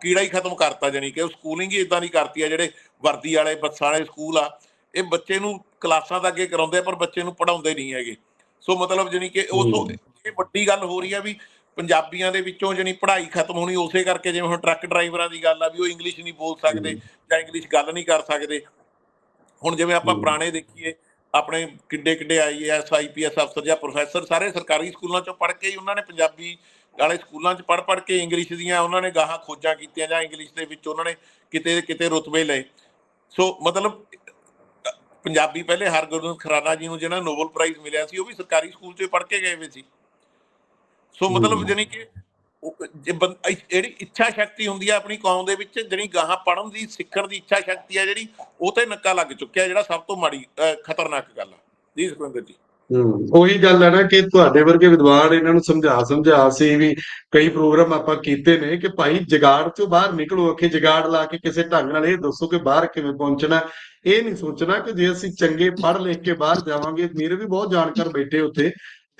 ਕੀੜਾ ਹੀ ਖਤਮ ਕਰਤਾ ਜਾਨੀ ਕਿ ਉਹ ਸਕੂਲਿੰਗ ਹੀ ਇਦਾਂ ਦੀ ਕਰਤੀ ਆ ਜਿਹੜੇ ਵਰਦੀ ਵਾਲੇ ਬੱਸਾਂ ਵਾਲੇ ਸਕੂਲ ਆ ਇਹ ਬੱਚੇ ਨੂੰ ਕਲਾਸਾਂ ਦਾ ਅੱਗੇ ਕਰਾਉਂਦੇ ਆ ਪਰ ਬੱਚੇ ਨੂੰ ਪੜਾਉਂਦੇ ਨਹੀਂ ਹੈਗੇ ਸੋ ਮਤਲਬ ਜਾਨੀ ਕਿ ਉਹ ਹਮ। ਇਹ ਵੱਡੀ ਗੱਲ ਹੋ ਰਹੀ ਆ ਵੀ ਪੰਜਾਬੀਆਂ ਦੇ ਵਿੱਚੋਂ ਜਾਨੀ ਪੜ੍ਹਾਈ ਖਤਮ ਹੋਣੀ ਉਸੇ ਕਰਕੇ ਜਿਵੇਂ ਹੁਣ ਟਰੱਕ ਡਰਾਈਵਰਾਂ ਦੀ ਗੱਲ ਆ ਵੀ ਉਹ ਇੰਗਲਿਸ਼ ਨਹੀਂ ਬੋਲ ਸਕਦੇ। ਜਾਂ ਇੰਗਲਿਸ਼ ਗੱਲ ਨਹੀਂ ਕਰ ਸਕਦੇ ਹੁਣ ਜਿਵੇਂ ਆਪਾਂ। ਪੁਰਾਣੇ ਦੇਖੀਏ ਆਪਣੇ ਕਿੱਡੇ ਕਿੱਡੇ ਆਈਏਐਸ ਆਈਪੀਐਸ ਅਫਸਰ ਜਾਂ ਪ੍ਰੋਫੈਸਰ ਸਾਰੇ ਸਰਕਾਰੀ ਸਕੂਲਾਂ ਚੋਂ ਪੜ੍ਹ ਕੇ ਹੀ ਉਹਨਾਂ ਨੇ ਪੰਜਾਬੀ ਵਾਲੇ ਸਕੂਲਾਂ 'ਚ ਪੜ੍ਹ ਪੜ੍ਹ ਕੇ ਇੰਗਲਿਸ਼ ਦੀਆਂ ਉਹਨਾਂ ਨੇ ਗਾਹਾਂ ਖੋਜਾਂ ਕੀਤੀਆਂ ਜਾਂ ਇੰਗਲਿਸ਼ ਦੇ ਵਿੱਚ ਉਹਨਾਂ ਨੇ ਕਿਤੇ ਕਿਤੇ ਰੁਤਬੇ ਲਏ ਸੋ ਮਤਲਬ ਪੰਜਾਬੀ ਪਹਿਲੇ ਹਰਗੋਬਿੰਦ ਖਰਾਣਾ ਜੀ ਨੂੰ ਜਿਹੜਾ ਨੋਬਲ ਪ੍ਰਾਈਜ਼ ਮਿਲਿਆ ਸੀ ਉਹ ਵੀ ਸਰਕਾਰੀ ਸਕੂਲ 'ਚ ਪੜ੍ਹ ਕੇ ਗਏ ਹੋਏ ਸੀ ਸੋ ਮਤਲਬ। ਜਾਨੀ ਕਿ ਜੇ ਜਿਹੜੀ ਇੱਛਾ ਸ਼ਕਤੀ ਹੁੰਦੀ ਹੈ ਆਪਣੀ ਕੌਮ ਦੇ ਵਿੱਚ, ਜਿਹੜੀ ਗਾਹਾਂ ਪੜਨ ਦੀ, ਸਿੱਖਣ ਦੀ ਇੱਛਾ ਸ਼ਕਤੀ ਹੈ ਜਿਹੜੀ, ਉਹ ਤੇ ਨੱਕਾ ਲੱਗ ਚੁੱਕਿਆ ਜਿਹੜਾ ਸਭ ਤੋਂ ਮਾੜੀ ਖਤਰਨਾਕ ਗੱਲ ਆ। ਜੀ ਸੁਖਵਿੰਦਰ ਜੀ। ਹੂੰ, ਉਹੀ ਗੱਲ ਹੈ ਨਾ ਕਿ ਤੁਹਾਡੇ ਵਰਗੇ ਵਿਦਵਾਨ ਇਹਨਾਂ ਨੂੰ ਸਮਝਾ ਸਮਝਾ ਸੀ ਵੀ ਕਈ ਪ੍ਰੋਗਰਾਮ ਆਪਾਂ ਕੀਤੇ ਨੇ ਕਿ ਭਾਈ ਜਗਾੜ ਤੋਂ ਬਾਹਰ ਨਿਕਲੋ, ਅੱਖੇ ਜਗਾੜ ਲਾ ਕੇ ਕਿਸੇ ਢੰਗ ਨਾਲ ਇਹ ਦੱਸੋ ਕਿ ਬਾਹਰ ਕਿਵੇਂ ਪਹੁੰਚਣਾ। ਇਹ ਨਹੀਂ ਸੋਚਣਾ ਕਿ ਜੇ ਅਸੀਂ ਚੰਗੇ ਪੜ੍ਹ ਲਿਖ ਕੇ ਬਾਹਰ ਜਾਵਾਂਗੇ, ਮੇਰੇ ਵੀ ਬਹੁਤ ਜਾਣਕਾਰ ਬੈਠੇ ਉੱਥੇ।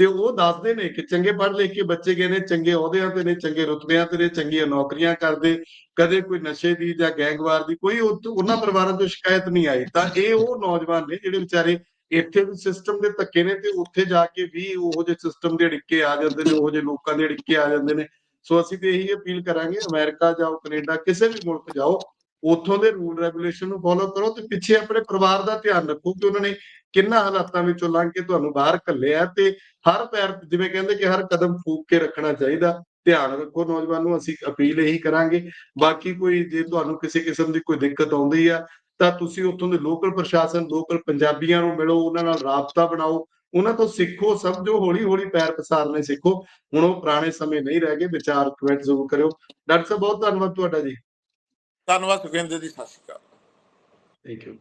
ਤੇ ਉਹ ਦੱਸਦੇ ਨੇ ਕਿ ਚੰਗੇ ਪੜ੍ਹ ਲਿਖ ਕੇ ਬੱਚੇ ਗਏ ਨੇ ਚੰਗੇ ਅਹੁਦਿਆਂ ਤੇ ਨੇ, ਚੰਗੇ ਰੁਤਬਿਆਂ ਤੇ ਨੇ, ਚੰਗੀਆਂ ਨੌਕਰੀਆਂ ਕਰਦੇ, ਕਦੇ ਕੋਈ ਨਸ਼ੇ ਦੀ ਜਾਂ ਗੈਂਗਵਾਰ ਦੀ ਕੋਈ ਉਹਨਾਂ ਪਰਿਵਾਰਾਂ ਤੋਂ ਸ਼ਿਕਾਇਤ ਨਹੀਂ ਆਈ। ਤਾਂ ਇਹ ਉਹ ਨੌਜਵਾਨ ਨੇ ਜਿਹੜੇ ਵਿਚਾਰੇ ਇੱਥੇ ਵੀ ਸਿਸਟਮ ਦੇ ਧੱਕੇ ਨੇ ਤੇ ਉੱਥੇ ਜਾ ਕੇ ਵੀ ਉਹੋ ਜਿਹੇ ਸਿਸਟਮ ਦੇ ਅੜਿੱਕੇ ਆ ਜਾਂਦੇ ਨੇ, ਉਹੋ ਜਿਹੇ ਲੋਕਾਂ ਦੇ ਅੜਿੱਕੇ ਆ ਜਾਂਦੇ ਨੇ। ਸੋ ਅਸੀਂ ਤੇ ਇਹੀ ਅਪੀਲ ਕਰਾਂਗੇ, ਅਮਰੀਕਾ ਜਾਓ, ਕੈਨੇਡਾ, ਕਿਸੇ ਵੀ ਮੁਲਕ ਜਾਓ ਉੱਥੋਂ ਦੇ ਰੂਲ ਰੈਗੂਲੇਸ਼ਨ ਨੂੰ ਫੋਲੋ ਕਰੋ ਤੇ ਪਿੱਛੇ ਆਪਣੇ ਪਰਿਵਾਰ ਦਾ ਧਿਆਨ ਰੱਖੋ ਕਿ ਉਹਨਾਂ ਨੇ ਕਿੰਨਾ ਹਾਲਾਤਾਂ ਵਿੱਚੋਂ ਲੰਘ ਕੇ ਤੁਹਾਨੂੰ ਬਾਹਰ ਘੱਲਿਆ ਤੇ ਹਰ ਪੈਰ ਜਿਵੇਂ ਕਹਿੰਦੇ ਕਿ ਹਰ ਕਦਮ ਫੂਕ ਕੇ ਰੱਖਣਾ ਚਾਹੀਦਾ, ਧਿਆਨ ਰੱਖੋ ਨੌਜਵਾਨ ਨੂੰ ਅਸੀਂ ਅਪੀਲ ਇਹੀ ਕਰਾਂਗੇ। ਬਾਕੀ ਕੋਈ ਜੇ ਤੁਹਾਨੂੰ ਕਿਸੇ ਕਿਸਮ ਦੀ ਕੋਈ ਦਿੱਕਤ ਆਉਂਦੀ ਆ, ਤਾਂ ਤੁਸੀਂ ਉੱਥੋਂ ਦੇ ਲੋਕਲ ਪ੍ਰਸ਼ਾਸਨ ਲੋਕਲ ਪੰਜਾਬੀਆਂ ਨੂੰ ਮਿਲੋ, ਉਹਨਾਂ ਨਾਲ ਰਾਬਤਾ ਬਣਾਓ। ਉਹਨਾਂ ਤੋਂ ਸਿੱਖੋ ਸਮਝੋ ਹੌਲੀ ਹੌਲੀ ਪੈਰ ਪਸਾਰਨੇ ਸਿੱਖੋ। ਹੁਣ ਉਹ ਪੁਰਾਣੇ ਸਮੇਂ ਨਹੀਂ ਰਹਿ ਗਏ, ਵਿਚਾਰ ਕਮੈਂਟ ਜ਼ਰੂਰ ਕਰਿਓ। ਡਾਕਟਰ ਸਾਹਿਬ, ਬਹੁਤ ਧੰਨਵਾਦ ਤੁਹਾਡਾ ਜੀ। ਧੰਨਵਾਦ ਸੁਖਿੰਦਰ ਜੀ ਸਤਿ ਸ਼੍ਰੀ ਅਕਾਲ। Thank you